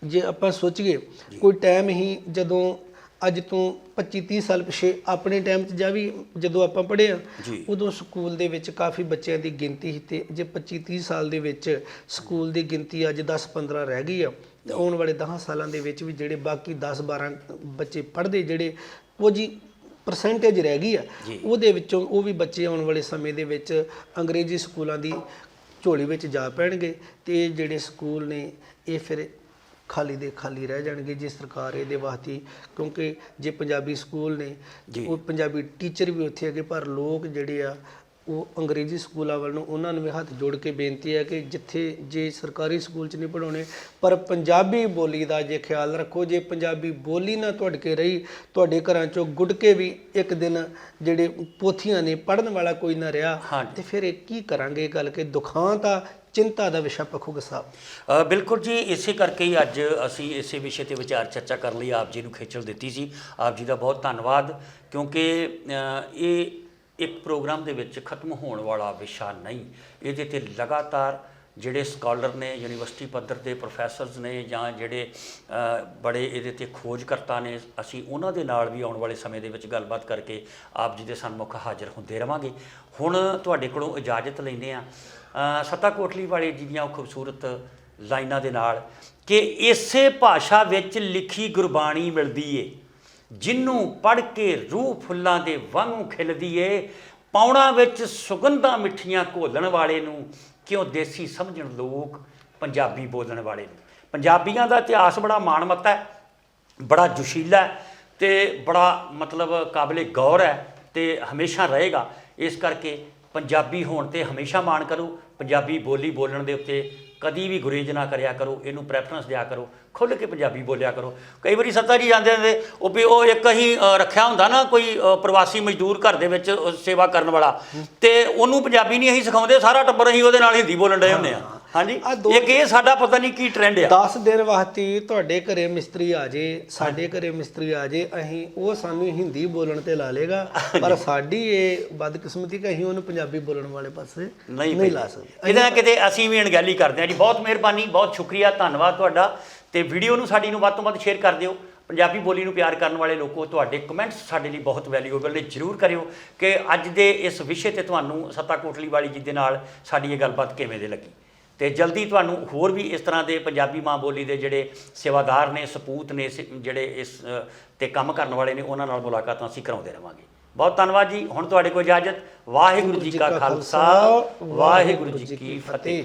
ਜੇ ਆਪਾਂ ਸੋਚੀਏ ਕੋਈ ਟਾਈਮ ਹੀ ਜਦੋਂ ਅੱਜ ਤੋਂ 25 30 ਸਾਲ ਪਿਛੇ ਆਪਣੇ ਟਾਈਮ 'ਚ ਜਾਂ ਵੀ ਜਦੋਂ ਆਪਾਂ ਪੜ੍ਹੇ ਆ ਜੀ। ਉਦੋਂ ਸਕੂਲ ਦੇ ਵਿੱਚ ਕਾਫੀ ਬੱਚਿਆਂ ਦੀ ਗਿਣਤੀ ਸੀ ਤੇ ਜੇ 25 30 ਸਾਲ ਦੇ ਵਿੱਚ ਸਕੂਲ ਦੀ ਗਿਣਤੀ ਅੱਜ 10 15 ਰਹਿ ਗਈ ਆ ਤੇ ਆਉਣ ਵਾਲੇ 10 ਸਾਲਾਂ ਦੇ ਵਿੱਚ ਵੀ ਜਿਹੜੇ ਬਾਕੀ 10 12 ਬੱਚੇ ਪੜ੍ਹਦੇ ਜਿਹੜੇ ਉਹ ਜੀ ਪਰਸੈਂਟੇਜ ਰਹਿ ਗਈ ਆ ਜੀ। ਉਹਦੇ ਵਿੱਚੋਂ ਉਹ ਵੀ ਬੱਚੇ ਆਉਣ ਵਾਲੇ ਸਮੇਂ ਦੇ ਵਿੱਚ ਅੰਗਰੇਜ਼ੀ ਸਕੂਲਾਂ ਦੀ ਝੋਲੀ ਵਿੱਚ ਜਾ ਪੈਣਗੇ ਤੇ ਇਹ ਜਿਹੜੇ ਸਕੂਲ ਨੇ ਇਹ ਫਿਰ ਖਾਲੀ ਦੇ ਖਾਲੀ ਰਹਿ ਜਾਣਗੇ ਜੇ ਸਰਕਾਰ ਇਹਦੇ ਵਾਸਤੇ ਕਿਉਂਕਿ ਜੇ ਪੰਜਾਬੀ ਸਕੂਲ ਨੇ। ਉਹ ਪੰਜਾਬੀ ਟੀਚਰ ਵੀ ਉੱਥੇ ਹੈਗੇ ਪਰ ਲੋਕ ਜਿਹੜੇ ਆ ਉਹ ਅੰਗਰੇਜ਼ੀ ਸਕੂਲਾਂ ਵੱਲ ਨੂੰ ਉਹਨਾਂ ਨੂੰ ਵੀ ਹੱਥ ਜੋੜ ਕੇ ਬੇਨਤੀ ਹੈ ਕਿ ਜਿੱਥੇ ਜੇ ਸਰਕਾਰੀ ਸਕੂਲ 'ਚ ਨਹੀਂ ਪੜਾਉਣੇ ਪਰ ਪੰਜਾਬੀ ਬੋਲੀ ਦਾ ਜੇ ਖਿਆਲ ਰੱਖੋ ਜੇ ਪੰਜਾਬੀ ਬੋਲੀ ਨਾ ਤੁਹਾਡੇ ਕੇ ਰਹੀ ਤੁਹਾਡੇ ਘਰਾਂ 'ਚੋਂ ਗੁੱਡ ਕੇ ਵੀ ਇੱਕ ਦਿਨ ਜਿਹੜੇ ਪੋਥੀਆਂ ਨੇ ਪੜਨ ਵਾਲਾ ਕੋਈ ਨਾ ਰਿਹਾ। ਤੇ ਫਿਰ ਇਹ ਕੀ ਕਰਾਂਗੇ ਗੱਲ ਕਿ ਦੁਖਾਂਤ ਆ ਚਿੰਤਾ ਦਾ ਵਿਸ਼ਾ ਪਖੂਗਾ ਸਾਹਿਬ। ਬਿਲਕੁਲ ਜੀ, ਇਸੇ ਕਰਕੇ ਹੀ ਅੱਜ ਅਸੀਂ ਇਸੇ ਵਿਸ਼ੇ ਤੇ ਵਿਚਾਰ ਚਰਚਾ ਕਰਨ ਲਈ ਆਪ ਜੀ ਨੂੰ ਖੇਚਲ ਦਿੱਤੀ ਸੀ। ਆਪ ਜੀ ਦਾ ਬਹੁਤ ਧੰਨਵਾਦ, ਕਿਉਂਕਿ ਇਹ ਇੱਕ ਪ੍ਰੋਗਰਾਮ ਦੇ ਵਿੱਚ ਖਤਮ ਹੋਣ ਵਾਲਾ ਵਿਸ਼ਾ ਨਹੀਂ। ਇਹਦੇ ਤੇ ਲਗਾਤਾਰ ਜਿਹੜੇ ਸਕਾਲਰ ਨੇ, ਯੂਨੀਵਰਸਿਟੀ ਪੱਧਰ ਦੇ ਪ੍ਰੋਫੈਸਰਸ ਨੇ ਜਾਂ ਜਿਹੜੇ ਬੜੇ ਇਹਦੇ ਤੇ ਖੋਜਕਰਤਾ ਨੇ, ਅਸੀਂ ਉਹਨਾਂ ਦੇ ਨਾਲ ਵੀ ਆਉਣ ਵਾਲੇ ਸਮੇਂ ਦੇ ਵਿੱਚ ਗੱਲਬਾਤ ਕਰਕੇ ਆਪ ਜੀ ਦੇ ਸਨਮੁਖ ਹਾਜ਼ਰ ਹੁੰਦੇ ਰਵਾਂਗੇ। ਹੁਣ ਤੁਹਾਡੇ ਕੋਲੋਂ ਇਜਾਜ਼ਤ ਲੈਂਦੇ ਆ ਸੱਤਾ ਕੋਟਲੀ ਵਾਲੇ ਜੀ ਦੀਆਂ ਉਹ ਖੂਬਸੂਰਤ ਲਾਈਨਾਂ ਦੇ ਨਾਲ ਕਿ ਇਸੇ ਭਾਸ਼ਾ ਵਿੱਚ ਲਿਖੀ ਗੁਰਬਾਣੀ ਮਿਲਦੀ ਏ ਜਿਹਨੂੰ ਪੜ੍ਹ ਕੇ ਰੂਹ ਫੁੱਲਾਂ ਦੇ ਵਾਂਗੂ ਖਿਲਦੀ ਏ ਪੌਣਾ ਵਿੱਚ ਸੁਗੰਧਾਂ ਮਿੱਠੀਆਂ ਘੋਲਣ ਵਾਲੇ ਨੂੰ ਕਿਉਂ ਦੇਸੀ ਸਮਝਣ ਲੋਕ ਪੰਜਾਬੀ ਬੋਲਣ ਵਾਲੇ ਨੂੰ? ਪੰਜਾਬੀਆਂ ਦਾ ਇਤਿਹਾਸ ਬੜਾ ਮਾਣਮੱਤਾ ਹੈ, ਬੜਾ ਜੋਸ਼ੀਲਾ ਹੈ ਤੇ ਬੜਾ ਮਤਲਬ ਕਾਬਲੇ ਗੌਰ ਹੈ ਤੇ ਹਮੇਸ਼ਾ ਰਹੇਗਾ। ਇਸ ਕਰਕੇ ਪੰਜਾਬੀ ਹੋਣ ਤੇ ਹਮੇਸ਼ਾ ਮਾਣ ਕਰੋ, ਪੰਜਾਬੀ ਬੋਲੀ ਬੋਲਣ ਦੇ ਉੱਤੇ ਕਦੀ ਵੀ ਗੁਰੇਜ਼ ਨਾ ਕਰਿਆ ਕਰੋ, ਇਹਨੂੰ ਪ੍ਰੈਫਰੈਂਸ ਦਿਆ ਕਰੋ, ਖੁੱਲ੍ਹ ਕੇ ਪੰਜਾਬੀ ਬੋਲਿਆ ਕਰੋ। ਕਈ ਵਾਰੀ ਸੱਤਾ ਜੀ ਜਾਂਦੇ ਹੁੰਦੇ, ਉਹ ਵੀ ਉਹ ਇੱਕ ਹੀ ਰੱਖਿਆ ਹੁੰਦਾ ਨਾ ਕੋਈ ਪ੍ਰਵਾਸੀ ਮਜ਼ਦੂਰ ਘਰ ਦੇ ਵਿੱਚ ਸੇਵਾ ਕਰਨ ਵਾਲਾ। ਤੇ ਉਹਨੂੰ ਪੰਜਾਬੀ ਨਹੀਂ ਅਸੀਂ ਸਿਖਾਉਂਦੇ, ਸਾਰਾ ਟੱਬਰ ਅਸੀਂ ਉਹਦੇ ਨਾਲ ਹਿੰਦੀ ਬੋਲਣ ਡਏ ਹੁੰਦੇ ਆ। ਹਾਂਜੀ ਇੱਕ ਇਹ ਸਾਡਾ ਪਤਾ ਨਹੀਂ ਕੀ ਟ੍ਰੈਂਡ ਆ। 10 ਦਿਨ ਵਾਸਤੇ ਤੁਹਾਡੇ ਘਰੇ ਮਿਸਤਰੀ ਆ ਜੇ ਸਾਡੇ ਘਰੇ ਮਿਸਤਰੀ ਆ ਜੇ ਅਸੀਂ ਉਹ ਸਾਨੂੰ ਹਿੰਦੀ ਬੋਲਣ ਤੇ ਲਾ ਲੇਗਾ ਪਰ ਸਾਡੀ ਇਹ ਬਦਕਿਸਮਤੀ ਕਿ ਅਸੀਂ ਉਹਨੂੰ ਪੰਜਾਬੀ ਬੋਲਣ ਵਾਲੇ ਪਾਸੇ ਨਹੀਂ ਨਹੀਂ ਲਾ ਸਕਦੇ। ਕਿਤੇ ਨਾ ਕਿਤੇ ਅਸੀਂ ਵੀ ਅਣਗਹਿਲੀ ਕਰਦੇ ਹਾਂ ਜੀ। ਬਹੁਤ ਮਿਹਰਬਾਨੀ ਬਹੁਤ ਸ਼ੁਕਰੀਆ ਧੰਨਵਾਦ ਤੁਹਾਡਾ। ਤੇ ਵੀਡੀਓ ਨੂੰ ਸਾਡੀ ਨੂੰ ਵੱਧ ਤੋਂ ਵੱਧ ਸ਼ੇਅਰ ਕਰ ਦਿਓ। ਪੰਜਾਬੀ ਬੋਲੀ ਨੂੰ ਪਿਆਰ ਕਰਨ ਵਾਲੇ ਲੋਕੋ ਤੁਹਾਡੇ ਕਮੈਂਟਸ ਸਾਡੇ ਲਈ ਬਹੁਤ ਵੈਲਿਊਏਬਲ ਨੇ। ਜਰੂਰ ਕਰਿਓ ਕਿ ਅੱਜ ਦੇ ਇਸ ਵਿਸ਼ੇ ਤੇ ਤੁਹਾਨੂੰ ਸੱਤਾ ਕੋਟਲੀ ਵਾਲੀ ਜੀ ਦੇ ਨਾਲ ਸਾਡੀ ਇਹ ਗੱਲਬਾਤ ਕਿਵੇਂ ਦੇ ਲੱਗੀ। ਤੇ ਜਲਦੀ ਤੁਹਾਨੂੰ ਹੋਰ ਵੀ ਇਸ ਤਰ੍ਹਾਂ ਦੇ ਪੰਜਾਬੀ ਮਾਂ ਬੋਲੀ ਦੇ ਜਿਹੜੇ ਸੇਵਾਦਾਰ ਨੇ ਸਪੂਤ ਨੇ ਜਿਹੜੇ ਇਸ ਤੇ ਕੰਮ ਕਰਨ ਵਾਲੇ ਨੇ ਉਹਨਾਂ ਨਾਲ ਮੁਲਾਕਾਤਾਂ ਅਸੀਂ ਕਰਾਉਂਦੇ ਰਵਾਂਗੇ। ਬਹੁਤ ਧੰਨਵਾਦ ਜੀ। ਹੁਣ ਤੁਹਾਡੇ ਕੋਲ ਇਜਾਜ਼ਤ। ਵਾਹਿਗੁਰੂ ਜੀ ਕਾ ਖਾਲਸਾ। ਵਾਹਿਗੁਰੂ ਜੀ ਕੀ ਫਤਿਹ।